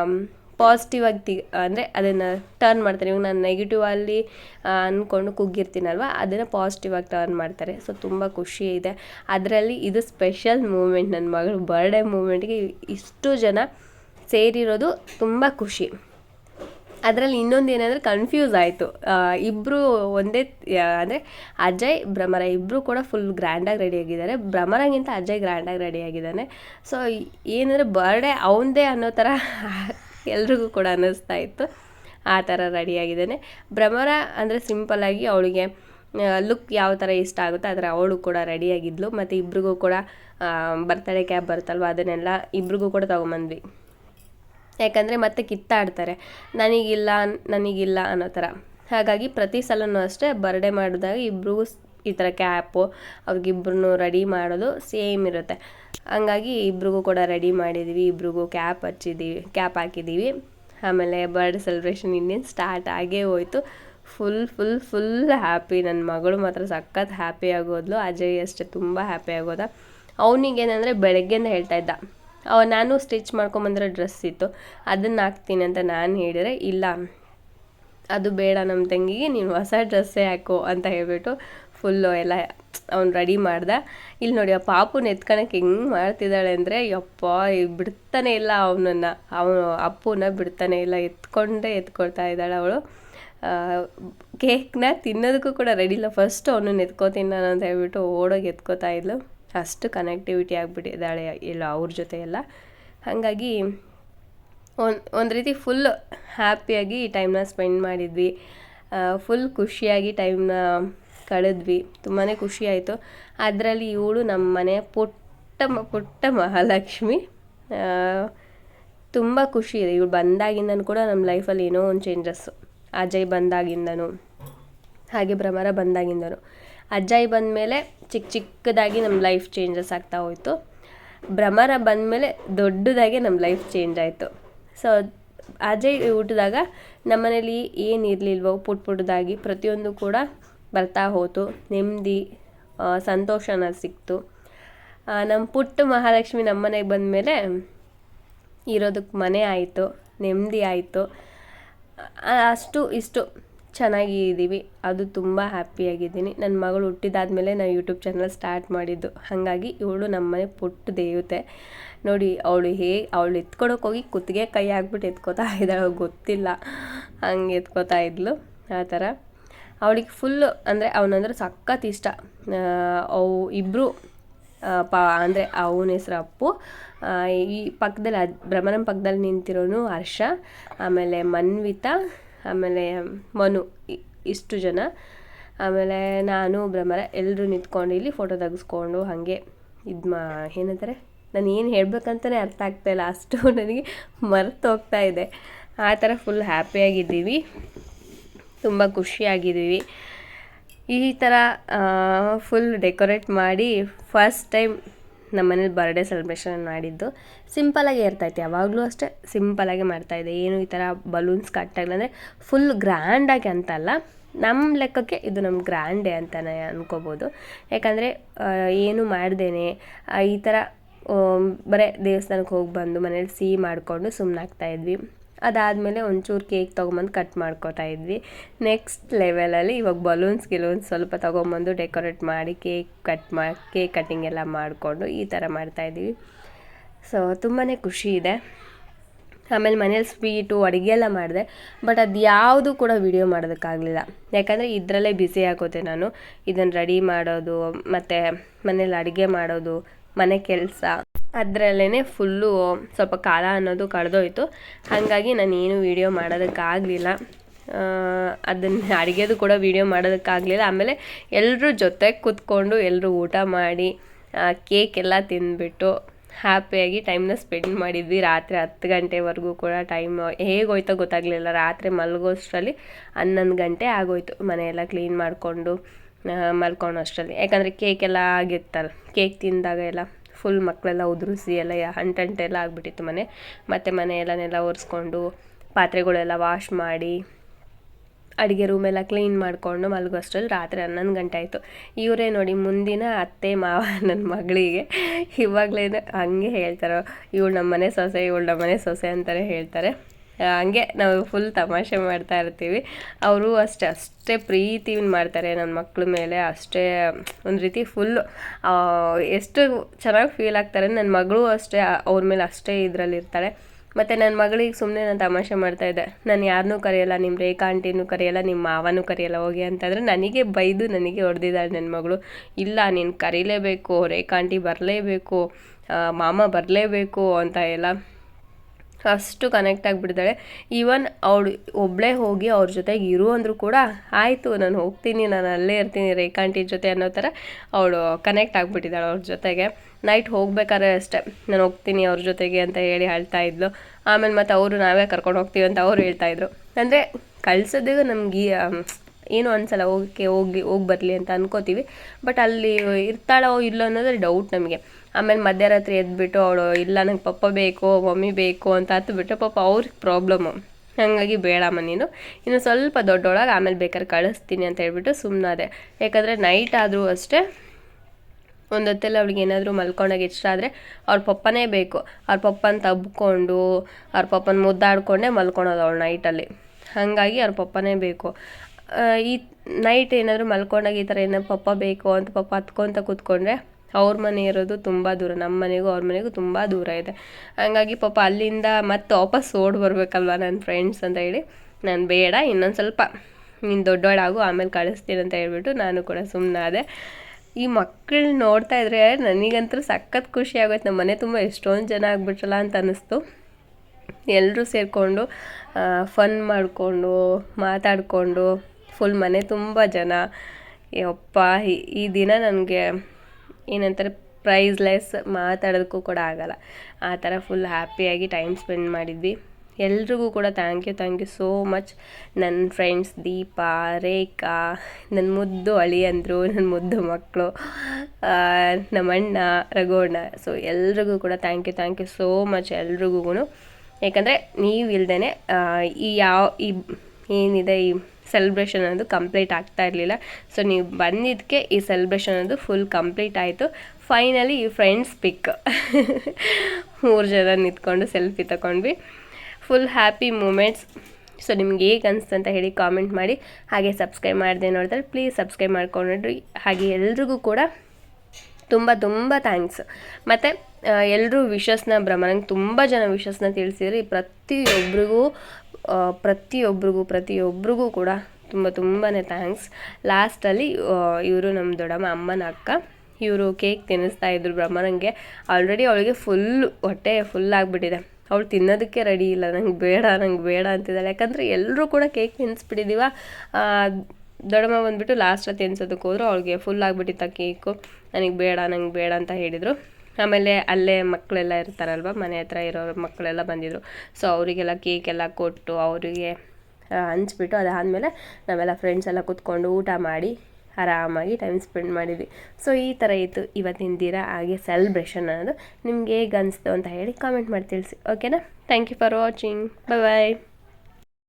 ಪಾಸಿಟಿವ್ ಆಗಿ ತಿ ಅಂದರೆ ಅದನ್ನು ಟರ್ನ್ ಮಾಡ್ತಾರೆ. ಇವಾಗ ನಾನು ನೆಗೆಟಿವ್ ಅಲ್ಲಿ ಅಂದ್ಕೊಂಡು ಕುಗ್ಗಿರ್ತೀನಲ್ವ, ಅದನ್ನು ಪಾಸಿಟಿವ್ ಆಗಿ ಟರ್ನ್ ಮಾಡ್ತಾರೆ. ಸೊ ತುಂಬ ಖುಷಿ ಇದೆ. ಅದರಲ್ಲಿ ಇದು ಸ್ಪೆಷಲ್ ಮೂಮೆಂಟ್ ನನ್ನ ಮಗಳ ಬರ್ಡೇ ಮೂಮೆಂಟ್ಗೆ ಇಷ್ಟು ಜನ ಸೇರಿರೋದು ತುಂಬ ಖುಷಿ. ಅದರಲ್ಲಿ ಇನ್ನೊಂದು ಏನಂದರೆ ಕನ್ಫ್ಯೂಸ್ ಆಯಿತು. ಇಬ್ಬರು ಒಂದೇ ಅಂದರೆ ಅಜಯ್, ಭ್ರಮರ ಇಬ್ಬರು ಕೂಡ ಫುಲ್ ಗ್ರ್ಯಾಂಡಾಗಿ ರೆಡಿಯಾಗಿದ್ದಾರೆ ಭ್ರಮರಂಗಿಂತ ಅಜಯ್ ಗ್ರ್ಯಾಂಡಾಗಿ ರೆಡಿಯಾಗಿದ್ದಾನೆ ಸೊ ಏನಂದರೆ ಬರ್ಡೇ ಅವನದೇ ಅನ್ನೋ ಥರ ಎಲ್ರಿಗೂ ಕೂಡ ಅನ್ನಿಸ್ತಾ ಇತ್ತು. ಆ ಥರ ರೆಡಿಯಾಗಿದ್ದಾನೆ ಭ್ರಮರ ಅಂದರೆ ಸಿಂಪಲ್ಲಾಗಿ ಅವಳಿಗೆ ಲುಕ್ ಯಾವ ಥರ ಇಷ್ಟ ಆಗುತ್ತೋ ಆದರೆ ಅವಳು ಕೂಡ ರೆಡಿಯಾಗಿದ್ಲು ಮತ್ತು ಇಬ್ರಿಗೂ ಕೂಡ ಬರ್ತಡೇ ಕ್ಯಾಬ್ ಬರುತ್ತಲ್ವ, ಅದನ್ನೆಲ್ಲ ಇಬ್ರಿಗೂ ಕೂಡ ತೊಗೊಂಬಂದ್ವಿ. ಯಾಕಂದರೆ ಮತ್ತೆ ಕಿತ್ತಾಡ್ತಾರೆ. ನನಗಿಲ್ಲ ನನಗಿಲ್ಲ ಅನ್ನೋ ಥರ. ಹಾಗಾಗಿ ಪ್ರತಿ ಸಲನೂ ಅಷ್ಟೇ ಬರ್ಡೇ ಮಾಡಿದಾಗ ಇಬ್ರಿಗೂ ಈ ಥರ ಕ್ಯಾಪು ಅವ್ರಿಗಿಬ್ರು ರೆಡಿ ಮಾಡೋದು ಸೇಮ್ ಇರುತ್ತೆ. ಹಂಗಾಗಿ ಇಬ್ರಿಗೂ ಕೂಡ ರೆಡಿ ಮಾಡಿದ್ದೀವಿ ಇಬ್ರಿಗೂ ಕ್ಯಾಪ್ ಹಚ್ಚಿದ್ದೀವಿ ಕ್ಯಾಪ್ ಹಾಕಿದ್ದೀವಿ ಆಮೇಲೆ ಬರ್ಡೇ ಸೆಲೆಬ್ರೇಷನ್ ಇನ್ನೇನು ಸ್ಟಾರ್ಟ್ ಆಗೇ ಹೋಯ್ತು. Full full full happy. ನನ್ನ ಮಗಳು ಮಾತ್ರ ಸಖತ್ ಹ್ಯಾಪಿ ಆಗೋದ್ಲು, ಅಜಯ್ ಅಷ್ಟೇ ತುಂಬ ಹ್ಯಾಪಿ ಆಗೋದ. ಅವನಿಗೇನಂದರೆ ಬೆಳಗ್ಗೆಯಿಂದ ಹೇಳ್ತಾ ಇದ್ದ. ಅವ ನಾನು ಸ್ಟಿಚ್ ಮಾಡ್ಕೊಂಬಂದಿರೋ ಡ್ರೆಸ್ ಇತ್ತು, ಅದನ್ನು ಹಾಕ್ತೀನಿ ಅಂತ ನಾನು ಹೇಳಿದರೆ, ಇಲ್ಲ, ಅದು ಬೇಡ ನಮ್ಮ ತಂಗಿಗೆ, ನೀನು ಹೊಸ ಡ್ರೆಸ್ಸೇ ಹಾಕು ಅಂತ ಹೇಳ್ಬಿಟ್ಟು ಫುಲ್ಲು ಎಲ್ಲ ಅವ್ನು ರೆಡಿ ಮಾಡ್ದೆ. ಇಲ್ಲಿ ನೋಡಿ ಆ ಪಾಪುನ ಎತ್ಕೊಳಕ್ಕೆ ಹೆಂಗೆ ಮಾಡ್ತಿದ್ದಾಳೆ ಅಂದರೆ, ಯಪ್ಪ ಬಿಡ್ತಾನೆ ಇಲ್ಲ ಅವನನ್ನು. ಅವನು, ಅಪ್ಪುನ ಬಿಡ್ತಾನೆ ಇಲ್ಲ. ಎತ್ಕೊಂಡೇ ಎತ್ಕೊಳ್ತಾ ಇದ್ದಾಳೆ ಅವಳು. ಕೇಕ್ನ ತಿನ್ನೋದಕ್ಕೂ ಕೂಡ ರೆಡಿ ಇಲ್ಲ. ಫಸ್ಟ್ ಅವನು ಎತ್ಕೋತೀನಿ ನಾನು ಅಂತ ಹೇಳ್ಬಿಟ್ಟು ಓಡೋಗಿ ಎತ್ಕೋತಾ ಇದ್ಲು. ಅಷ್ಟು ಕನೆಕ್ಟಿವಿಟಿ ಆಗಿಬಿಟ್ಟಿದ್ದಾಳೆ ಇಲ್ಲ ಅವ್ರ ಜೊತೆ ಎಲ್ಲ. ಹಾಗಾಗಿ ಒಂದು ಒಂದು ರೀತಿ ಫುಲ್ ಹ್ಯಾಪಿಯಾಗಿ ಟೈಮ್ನ ಸ್ಪೆಂಡ್ ಮಾಡಿದ್ವಿ. ಫುಲ್ ಖುಷಿಯಾಗಿ ಟೈಮ್ನ ಕಳೆದ್ವಿ. ತುಂಬಾ ಆಯಿತು. ಅದರಲ್ಲಿ ಇವಳು ನಮ್ಮ ಮನೆ ಪುಟ್ಟ ಪುಟ್ಟ ಮಹಾಲಕ್ಷ್ಮಿ. ತುಂಬ ಖುಷಿ ಇದೆ. ಇವಳು ಬಂದಾಗಿಂದನೂ ಕೂಡ ನಮ್ಮ ಲೈಫಲ್ಲಿ ಏನೋ ಒಂದು ಚೇಂಜಸ್ಸು ಅಜಯ್ ಬಂದಾಗಿಂದನು, ಹಾಗೆ ಭ್ರಮರ ಬಂದಾಗಿಂದನು. ಅಜ್ಜಾಯಿ ಬಂದಮೇಲೆ ಚಿಕ್ಕ ಚಿಕ್ಕದಾಗಿ ನಮ್ಮ ಲೈಫ್ ಚೇಂಜಸ್ ಆಗ್ತಾ ಹೋಯಿತು. ಭ್ರಮರ ಬಂದಮೇಲೆ ದೊಡ್ಡದಾಗಿ ನಮ್ಮ ಲೈಫ್ ಚೇಂಜ್ ಆಯಿತು. ಸೊ ಅಜಯ್ ಹುಟ್ಟಿದಾಗ ನಮ್ಮನೇಲಿ ಏನು ಇರಲಿಲ್ವೋ ಪುಟ್ ಪುಟ್ಟದಾಗಿ ಪ್ರತಿಯೊಂದು ಕೂಡ ಬರ್ತಾ ಹೋತು. ನೆಮ್ಮದಿ ಸಂತೋಷನ ಸಿಕ್ತು. ನಮ್ಮ ಪುಟ್ಟ ಮಹಾಲಕ್ಷ್ಮಿ ನಮ್ಮ ಮನೆಗೆ ಬಂದಮೇಲೆ ಇರೋದಕ್ಕೆ ಮನೆ ಆಯಿತು, ನೆಮ್ಮದಿ ಆಯಿತು. ಅಷ್ಟು ಇಷ್ಟು ಚೆನ್ನಾಗಿ ಇದ್ದೀವಿ. ಅದು ತುಂಬ ಹ್ಯಾಪಿಯಾಗಿದ್ದೀನಿ ನನ್ನ ಮಗಳು ಹುಟ್ಟಿದಾದ್ಮೇಲೆ ನಾವು ಯೂಟ್ಯೂಬ್ ಚಾನಲ್ ಸ್ಟಾರ್ಟ್ ಮಾಡಿದ್ದು. ಹಾಗಾಗಿ ಇವಳು ನಮ್ಮನೆ ಪುಟ್ಟ ದೇವತೆ. ನೋಡಿ, ಅವಳು ಹೇಗೆ ಅವಳು ಎತ್ಕೊಳಕ್ಕೆ ಹೋಗಿ ಕುತ್ತಿಗೆ ಕೈ ಹಾಕ್ಬಿಟ್ಟು ಎತ್ಕೋತಾ ಇದ್ದಾಳೆ ಗೊತ್ತಿಲ್ಲ. ಹಂಗೆ ಎತ್ಕೋತಾ ಇದ್ಲು. ಆ ಥರ. ಅವಳಿಗೆ ಫುಲ್ ಅಂದರೆ ಅವನಂದ್ರೆ ಸಖತ್ ಇಷ್ಟ. ಅವು ಇಬ್ಬರು ಪ, ಅಂದರೆ ಅವನ ಹೆಸ್ರು ಅಪ್ಪು. ಈ ಪಕ್ಕದಲ್ಲಿ ಅದ್ ಭ್ರಮರಂ ಪಕ್ಕದಲ್ಲಿ ನಿಂತಿರೋನು ಹರ್ಷ, ಆಮೇಲೆ ಮನ್ವಿತಾ, ಆಮೇಲೆ ಮನು ಇಷ್ಟು ಜನ. ಆಮೇಲೆ ನಾನು ಭ್ರಮರ ಎಲ್ಲರೂ ನಿಂತ್ಕೊಂಡು ಇಲ್ಲಿ ಫೋಟೋ ತೆಗೆಸ್ಕೊಂಡು ಹಾಗೆ ಇದು ಮಾ, ಏನಂತಾರೆ? ನಾನು ಏನು ಹೇಳಬೇಕಂತಲೇ ಅರ್ಥ ಆಗ್ತಾಯಿಲ್ಲ ಅಷ್ಟು ನನಗೆ ಮರೆತು ಹೋಗ್ತಾ ಇದೆ. ಆ ಥರ ಫುಲ್ ಹ್ಯಾಪಿಯಾಗಿದ್ದೀವಿ ತುಂಬ ಖುಷಿಯಾಗಿದ್ದೀವಿ. ಈ ಥರ ಫುಲ್ ಡೆಕೋರೇಟ್ ಮಾಡಿ ಫಸ್ಟ್ ಟೈಮ್ ನಮ್ಮ ಮನೇಲಿ ಬರ್ಡೇ ಸೆಲೆಬ್ರೇಷನ್ ಮಾಡಿದ್ದು. ಸಿಂಪಲಾಗಿ ಇರ್ತೈತೆ ಯಾವಾಗಲೂ ಅಷ್ಟೇ ಸಿಂಪಲಾಗಿ ಮಾಡ್ತಾಯಿದ್ದೆ ಏನು ಈ ಥರ ಬಲೂನ್ಸ್ ಕಟ್ಟಾಗಲ್ಲ ಅಂದರೆ ಫುಲ್ ಗ್ರ್ಯಾಂಡಾಗಿ ಅಂತಲ್ಲ ನಮ್ಮ ಲೆಕ್ಕಕ್ಕೆ ಇದು ನಮ್ಮ ಗ್ರ್ಯಾಂಡೇ ಅಂತಲೇ ಅನ್ಕೋಬೋದು. ಯಾಕಂದರೆ ಏನು ಮಾಡ್ದೇನೆ ಈ ಥರ ಬರೀ ದೇವಸ್ಥಾನಕ್ಕೆ ಹೋಗಿ ಬಂದು ಮನೇಲಿ ಸಿಹಿ ಮಾಡಿಕೊಂಡು ಸುಮ್ಮನಾಗ್ತಾ ಇದ್ವಿ. ಅದಾದಮೇಲೆ ಒಂಚೂರು ಕೇಕ್ ತೊಗೊಂಬಂದು ಕಟ್ ಮಾಡ್ಕೋತಾ ಇದ್ವಿ. ನೆಕ್ಸ್ಟ್ ಲೆವೆಲಲ್ಲಿ ಇವಾಗ ಬಲೂನ್ಸ್ ಗಿಲೂನ್ಸ್ ಸ್ವಲ್ಪ ತೊಗೊಂಬಂದು ಡೆಕೋರೇಟ್ ಮಾಡಿ ಕೇಕ್ ಕಟ್ ಮಾ, ಕೇಕ್ ಕಟ್ಟಿಂಗ್ ಎಲ್ಲ ಮಾಡಿಕೊಂಡು ಈ ಥರ ಮಾಡ್ತಾಯಿದ್ದೀವಿ ಸೊ ತುಂಬಾ ಖುಷಿ ಇದೆ. ಆಮೇಲೆ ಮನೇಲಿ ಸ್ವೀಟು, ಅಡುಗೆ ಎಲ್ಲ ಮಾಡಿದೆ. ಬಟ್ ಅದು ಯಾವುದು ಕೂಡ ವಿಡಿಯೋ ಮಾಡೋದಕ್ಕಾಗಲಿಲ್ಲ. ಯಾಕಂದರೆ ಇದರಲ್ಲೇ ಬ್ಯುಸಿ ಆಗೋತೆ ನಾನು. ಇದನ್ನು ರೆಡಿ ಮಾಡೋದು, ಮತ್ತು ಮನೇಲಿ ಅಡುಗೆ ಮಾಡೋದು, ಮನೆ ಕೆಲಸ. ಅದರಲ್ಲೇ ಫುಲ್ಲು ಸ್ವಲ್ಪ ಕಾಲ ಅನ್ನೋದು ಕಳೆದೋಯ್ತು. ಹಾಗಾಗಿ ನಾನು ಏನು ವೀಡಿಯೋ ಮಾಡೋದಕ್ಕಾಗಲಿಲ್ಲ ಅದನ್ನು ಅಡುಗೆದು ಕೂಡ ವೀಡಿಯೋ ಮಾಡೋದಕ್ಕಾಗಲಿಲ್ಲ. ಆಮೇಲೆ ಎಲ್ಲರೂ ಜೊತೆ ಕೂತ್ಕೊಂಡು ಎಲ್ಲರೂ ಊಟ ಮಾಡಿ ಕೇಕ್ ಎಲ್ಲ ತಿಂದುಬಿಟ್ಟು ಹ್ಯಾಪಿಯಾಗಿ ಟೈಮ್ನ ಸ್ಪೆಂಡ್ ಮಾಡಿದ್ವಿ. ರಾತ್ರಿ ಹತ್ತು ಗಂಟೆವರೆಗೂ ಕೂಡ ಟೈಮ್ ಹೇಗೆ ಹೋಯ್ತೋ ಗೊತ್ತಾಗಲಿಲ್ಲ. ರಾತ್ರಿ ಮಲಗೋಷ್ಟರಲ್ಲಿ ಹನ್ನೊಂದು ಗಂಟೆ ಆಗೋಯ್ತು. ಮನೆಯೆಲ್ಲ ಕ್ಲೀನ್ ಮಾಡಿಕೊಂಡು ಮಲ್ಕೊಳೋ ಅಷ್ಟರಲ್ಲಿ ಯಾಕಂದರೆ ಕೇಕ್ ಎಲ್ಲ ಆಗಿತ್ತಲ್ಲ, ಕೇಕ್ ತಿಂದಾಗ ಎಲ್ಲ ಫುಲ್ ಮಕ್ಕಳೆಲ್ಲ ಉದುರಿಸಿ ಎಲ್ಲ ಅಂಟಂಟೆಲ್ಲ ಆಗಿಬಿಟ್ಟಿತ್ತು ಮನೆ. ಮತ್ತು ಮನೆ ಎಲ್ಲನೆಲ್ಲ ಒರೆಸ್ಕೊಂಡು ಪಾತ್ರೆಗಳೆಲ್ಲ ವಾಶ್ ಮಾಡಿ, ಅಡುಗೆ ರೂಮೆಲ್ಲ ಕ್ಲೀನ್ ಮಾಡಿಕೊಂಡು ಮಲಗೋಷ್ಟರಲ್ಲಿ ರಾತ್ರಿ ಹನ್ನೊಂದು ಗಂಟೆ ಆಯಿತು. ಇವರೇ ನೋಡಿ ಮುಂದಿನ ಅತ್ತೆ, ಮಾವ ನನ್ನ ಮಗಳಿಗೆ. ಇವಾಗಲೇ ಹಂಗೆ ಹೇಳ್ತಾರೆ, ಇವಳು ನಮ್ಮ ಮನೆ ಸೊಸೆ, ಇವಳು ನಮ್ಮ ಮನೆ ಸೊಸೆ ಅಂತಲೇ ಹೇಳ್ತಾರೆ. ಹಂಗೆ ನಾವು ಫುಲ್ ತಮಾಷೆ ಮಾಡ್ತಾ ಇರ್ತೀವಿ. ಅವರು ಅಷ್ಟೇ ಅಷ್ಟೇ ಪ್ರೀತಿನ ಮಾಡ್ತಾರೆ ನನ್ನ ಮಕ್ಳ ಮೇಲೆ, ಅಷ್ಟೇ ಒಂದು ರೀತಿ ಫುಲ್ಲು ಎಷ್ಟು ಚೆನ್ನಾಗಿ ಫೀಲ್ ಆಗ್ತಾರೆ ನನ್ನ ಮಗಳು ಅಷ್ಟೇ, ಅವ್ರ ಮೇಲೆ ಅಷ್ಟೇ ಇದರಲ್ಲಿ ಇರ್ತಾಳೆ. ಮತ್ತು ನನ್ನ ಮಗಳಿಗೆ ಸುಮ್ಮನೆ ನಾನು ತಮಾಷೆ ಮಾಡ್ತಾ ಇದ್ದೆ, ನಾನು ಯಾರನ್ನೂ ಕರೆಯಲ್ಲ ನಿಮ್ಮ ರೇಖಾ ಆಂಟಿನೂ ಕರೆಯಲ್ಲ ನಿಮ್ಮ ಮಾವನೂ ಕರೆಯಲ್ಲ, ಹೋಗಿ ಅಂತಂದರೆ ನನಗೆ ಬೈದು ನನಗೆ ಹೊಡೆದಿದ್ದಾಳೆ ನನ್ನ ಮಗಳು. ಇಲ್ಲ, ನೀನು ಕರೀಲೇಬೇಕು, ರೇಖಾ ಆಂಟಿ ಬರಲೇಬೇಕು ಮಾಮ ಬರಲೇಬೇಕು ಅಂತ ಎಲ್ಲ. ಅಷ್ಟು ಕನೆಕ್ಟ್ ಆಗಿಬಿಡ್ತಾಳೆ ಈವನ್ ಅವಳು ಒಬ್ಬಳೇ ಹೋಗಿ ಅವ್ರ ಜೊತೆಗೆ ಇರು ಅಂದರೂ ಕೂಡ, ಆಯಿತು, ನಾನು ಹೋಗ್ತೀನಿ, ನಾನು ಅಲ್ಲೇ ಇರ್ತೀನಿ ರೇಖಾಂಟಿ ಜೊತೆ ಅನ್ನೋ ಥರ ಅವಳು ಕನೆಕ್ಟ್ ಆಗಿಬಿಟ್ಟಿದ್ದಾಳೆ ಅವ್ರ ಜೊತೆಗೆ. ನೈಟ್ ಹೋಗ್ಬೇಕಾದ್ರೆ ಅಷ್ಟೇ, ನಾನು ಹೋಗ್ತೀನಿ ಅವ್ರ ಜೊತೆಗೆ ಅಂತ ಹೇಳಿ ಹೇಳ್ತಾ ಇದ್ಲು. ಆಮೇಲೆ ಮತ್ತು ಅವರು ನಾವೇ ಕರ್ಕೊಂಡು ಹೋಗ್ತೀವಿ ಅಂತ ಅವ್ರು ಹೇಳ್ತಾಯಿದ್ರು ಅಂದರೆ ಕಳ್ಸೋದಿಗೂ ನಮ್ಗೆ ಏನು ಅನ್ಸಲ್ಲ ಹೋಗಕ್ಕೆ ಹೋಗಿ ಹೋಗಿ ಬರಲಿ ಅಂತ ಅನ್ಕೋತೀವಿ. ಬಟ್ ಅಲ್ಲಿ ಇರ್ತಾಳೋ ಇಲ್ಲೋ ಅನ್ನೋದ್ರ ಡೌಟ್ ನಮಗೆ. ಆಮೇಲೆ ಮಧ್ಯರಾತ್ರಿ ಎದ್ಬಿಟ್ಟು ಅವಳು, ಇಲ್ಲ, ನಂಗೆ ಪಪ್ಪ ಬೇಕು, ಮಮ್ಮಿ ಬೇಕು, ಅಂತ ಹತ್ಬಿಟ್ಟು ಪಾಪ ಅವ್ರಿಗೆ ಪ್ರಾಬ್ಲಮ್ಮು ಹಾಗಾಗಿ ಬೇಡಮ್ಮ ನೀನು. ಇನ್ನು ಸ್ವಲ್ಪ ದೊಡ್ಡೊಳಗೆ ಆಮೇಲೆ ಬೇಕಾದ್ರೆ ಕಳಿಸ್ತೀನಿ ಅಂತ ಹೇಳ್ಬಿಟ್ಟು ಸುಮ್ಮನಾದೆ ಯಾಕಂದರೆ ನೈಟ್ ಆದರೂ ಅಷ್ಟೇ ಒಂದೊತ್ತಲ್ಲಿ ಅವಳಿಗೆ ಏನಾದರೂ ಮಲ್ಕೊಂಡಾಗ ಇಷ್ಟ ಆದರೆ ಅವ್ರ ಪಪ್ಪನೇ ಬೇಕು. ಅವ್ರ ಪಪ್ಪನ ತಬ್ಕೊಂಡು, ಅವ್ರ ಪಪ್ಪನ ಮುದ್ದಾಡ್ಕೊಂಡೇ ಮಲ್ಕೊಳೋದು ಅವಳು ನೈಟಲ್ಲಿ ಹಾಗಾಗಿ ಅವ್ರ ಪಪ್ಪನೇ ಬೇಕು. ಈ ನೈಟ್ ಏನಾದರೂ ಮಲ್ಕೊಂಡಾಗ ಈ ಥರ ಏನೋ ಪಪ್ಪ ಬೇಕು ಅಂತ ಪಪ್ಪ ಹತ್ಕೊತ ಕೂತ್ಕೊಂಡ್ರೆ ಅವ್ರ ಮನೆ ಇರೋದು ತುಂಬ ದೂರ ನಮ್ಮ ಮನೆಗೂ ಅವ್ರ ಮನೆಗೂ ತುಂಬ ದೂರ ಇದೆ. ಹಂಗಾಗಿ ಪಾಪ ಅಲ್ಲಿಂದ ಮತ್ತೆ ವಾಪಸ್ ಓಡ್ ಬರಬೇಕಲ್ವ ನನ್ನ ಫ್ರೆಂಡ್ಸ್ ಅಂತ ಹೇಳಿ. ನಾನು ಬೇಡ, ಇನ್ನೊಂದು ಸ್ವಲ್ಪ ನೀನು ದೊಡ್ಡವಳಾಗು ಆಮೇಲೆ ಕಳಿಸ್ತೀನಿ ಅಂತ ಹೇಳ್ಬಿಟ್ಟು ನಾನು ಕೂಡ ಸುಮ್ಮನಾದೆ ಈ ಮಕ್ಕಳು ನೋಡ್ತಾ ಇದ್ರೆ ನನಗಂತೂ ಸಖತ್ ಖುಷಿ ಆಗೋಯ್ತು. ನಮ್ಮ ಮನೆ ತುಂಬ ಎಷ್ಟೊಂದು ಜನ ಆಗ್ಬಿಟ್ರಲ್ಲ ಅಂತ ಅನ್ನಿಸ್ತು. ಎಲ್ಲರೂ ಸೇರಿಕೊಂಡು ಫನ್ ಮಾಡಿಕೊಂಡು, ಮಾತಾಡಿಕೊಂಡು ಫುಲ್ ಮನೆ ತುಂಬ ಜನ. ಯಪ್ಪ ಈ- ಈ ದಿನ ನನಗೆ ಏನಂತಾರೆ ಪ್ರೈಸ್ಲೆಸ್ ಮಾತಾಡೋದಕ್ಕೂ ಕೂಡ ಆಗಲ್ಲ. ಆ ಥರ ಫುಲ್ ಹ್ಯಾಪಿಯಾಗಿ ಟೈಮ್ ಸ್ಪೆಂಡ್ ಮಾಡಿದ್ವಿ. ಎಲ್ರಿಗೂ ಕೂಡ thank you thank you so much ನನ್ನ ಫ್ರೆಂಡ್ಸ್ ದೀಪಾ, ರೇಖಾ ನನ್ನ ಮುದ್ದು ಅಳಿಯಂದರು ನನ್ನ ಮುದ್ದು ಮಕ್ಕಳು ನಮ್ಮ ಅಣ್ಣ ರಘುವಣ್ಣ. ಸೊ ಎಲ್ರಿಗೂ ಕೂಡ thank you thank you so much ಎಲ್ರಿಗೂ ಯಾಕಂದರೆ ನೀವು ಇಲ್ದೇ ಈ ಯಾವ, ಈ, ಏನಿದೆ ಈ ಸೆಲೆಬ್ರೇಷನ್ ಅನ್ನೋದು ಕಂಪ್ಲೀಟ್ ಆಗ್ತಾ ಇರಲಿಲ್ಲ. ಸೊ ನೀವು ಬಂದಿದ್ದಕ್ಕೆ ಈ ಸೆಲೆಬ್ರೇಷನ್ ಅನ್ನೋದು ಫುಲ್ ಕಂಪ್ಲೀಟ್ ಆಯಿತು. ಫೈನಲಿ ಈ ಫ್ರೆಂಡ್ಸ್ ಪಿಕ್ ಮೂರು ಜನ ನಿಂತ್ಕೊಂಡು ಸೆಲ್ಫಿ ತಗೊಂಡ್ವಿ ಫುಲ್ ಹ್ಯಾಪಿ ಮೂಮೆಂಟ್ಸ್ ಸೊ ನಿಮ್ಗೆ ಹೇಗೆ ಅನಿಸ್ತು ಅಂತ ಹೇಳಿ ಕಾಮೆಂಟ್ ಮಾಡಿ. ಹಾಗೆ ಸಬ್ಸ್ಕ್ರೈಬ್ ಮಾಡಿದೆ ನೋಡಿದ್ರೆ ಪ್ಲೀಸ್ ಸಬ್ಸ್ಕ್ರೈಬ್ ಮಾಡ್ಕೊಂಡ್ರಿ. ಹಾಗೆ ಎಲ್ರಿಗೂ ಕೂಡ ತುಂಬ ತುಂಬ ಥ್ಯಾಂಕ್ಸ್ ಮತ್ತು ಎಲ್ಲರೂ ವಿಶಸ್ನ ನಂಗೆ ತುಂಬ ಜನ ವಿಶಸ್ನ ತಿಳಿಸಿದ್ರಿ. ಪ್ರತಿಯೊಬ್ಬರಿಗೂ ಪ್ರತಿಯೊಬ್ಬರಿಗೂ ಪ್ರತಿಯೊಬ್ಬರಿಗೂ ಕೂಡ ತುಂಬ ತುಂಬಾ ಥ್ಯಾಂಕ್ಸ್ ಲಾಸ್ಟಲ್ಲಿ ಇವರು ನಮ್ಮ ದೊಡ್ಡಮ್ಮ ಅಮ್ಮನ ಅಕ್ಕ, ಇವರು ಕೇಕ್ ತಿನ್ನಿಸ್ತಾ ಇದ್ರು ಬ್ರಹ್ಮನಂಗೆ. ಆಲ್ರೆಡಿ ಅವಳಿಗೆ ಫುಲ್ ಹೊಟ್ಟೆ ಫುಲ್ ಆಗಿಬಿಟ್ಟಿದೆ. ಅವಳು ತಿನ್ನೋದಕ್ಕೆ ರೆಡಿ ಇಲ್ಲ, ನಂಗೆ ಬೇಡ ನಂಗೆ ಬೇಡ ಅಂತಿದ್ದಾಳೆ. ಯಾಕಂದರೆ ಎಲ್ಲರೂ ಕೂಡ ಕೇಕ್ ತಿನ್ನಿಸ್ಬಿಟ್ಟಿದ್ದೀವ ದೊಡ್ಡಮ್ಮ ಬಂದುಬಿಟ್ಟು ಲಾಸ್ಟಲ್ಲಿ ತಿನ್ಸೋದಕ್ಕೆ ಹೋದ್ರು ಅವಳಿಗೆ ಫುಲ್ ಆಗಿಬಿಟ್ಟಿತ್ತು ಕೇಕು ನನಗೆ ಬೇಡ, ನಂಗೆ ಬೇಡ ಅಂತ ಹೇಳಿದರು. ಆಮೇಲೆ ಅಲ್ಲೇ ಮಕ್ಕಳೆಲ್ಲ ಇರ್ತಾರಲ್ವ, ಮನೆ ಹತ್ರ ಇರೋ ಮಕ್ಕಳೆಲ್ಲ ಬಂದಿದ್ದರು ಸೊ ಅವರಿಗೆಲ್ಲ ಕೇಕ್ ಎಲ್ಲ ಕೊಟ್ಟು ಅವರಿಗೆ ಹಂಚ್ಬಿಟ್ಟು ಅದಾದಮೇಲೆ ನಾವೆಲ್ಲ ಫ್ರೆಂಡ್ಸ್ ಎಲ್ಲ ಕೂತ್ಕೊಂಡು ಊಟ ಮಾಡಿ ಆರಾಮಾಗಿ ಟೈಮ್ ಸ್ಪೆಂಡ್ ಮಾಡಿದ್ವಿ. ಸೊ ಈ ಥರ ಇತ್ತು ಇವತ್ತಿನ ದಿನ, ಹಾಗೆ ಸೆಲೆಬ್ರೇಷನ್ ಅನ್ನೋದು. ನಿಮ್ಗೆ ಹೇಗೆ ಅನಿಸ್ತು ಅಂತ ಹೇಳಿ ಕಾಮೆಂಟ್ ಮಾಡಿ ತಿಳಿಸಿ. ಓಕೆನಾ thank you for watching bye bye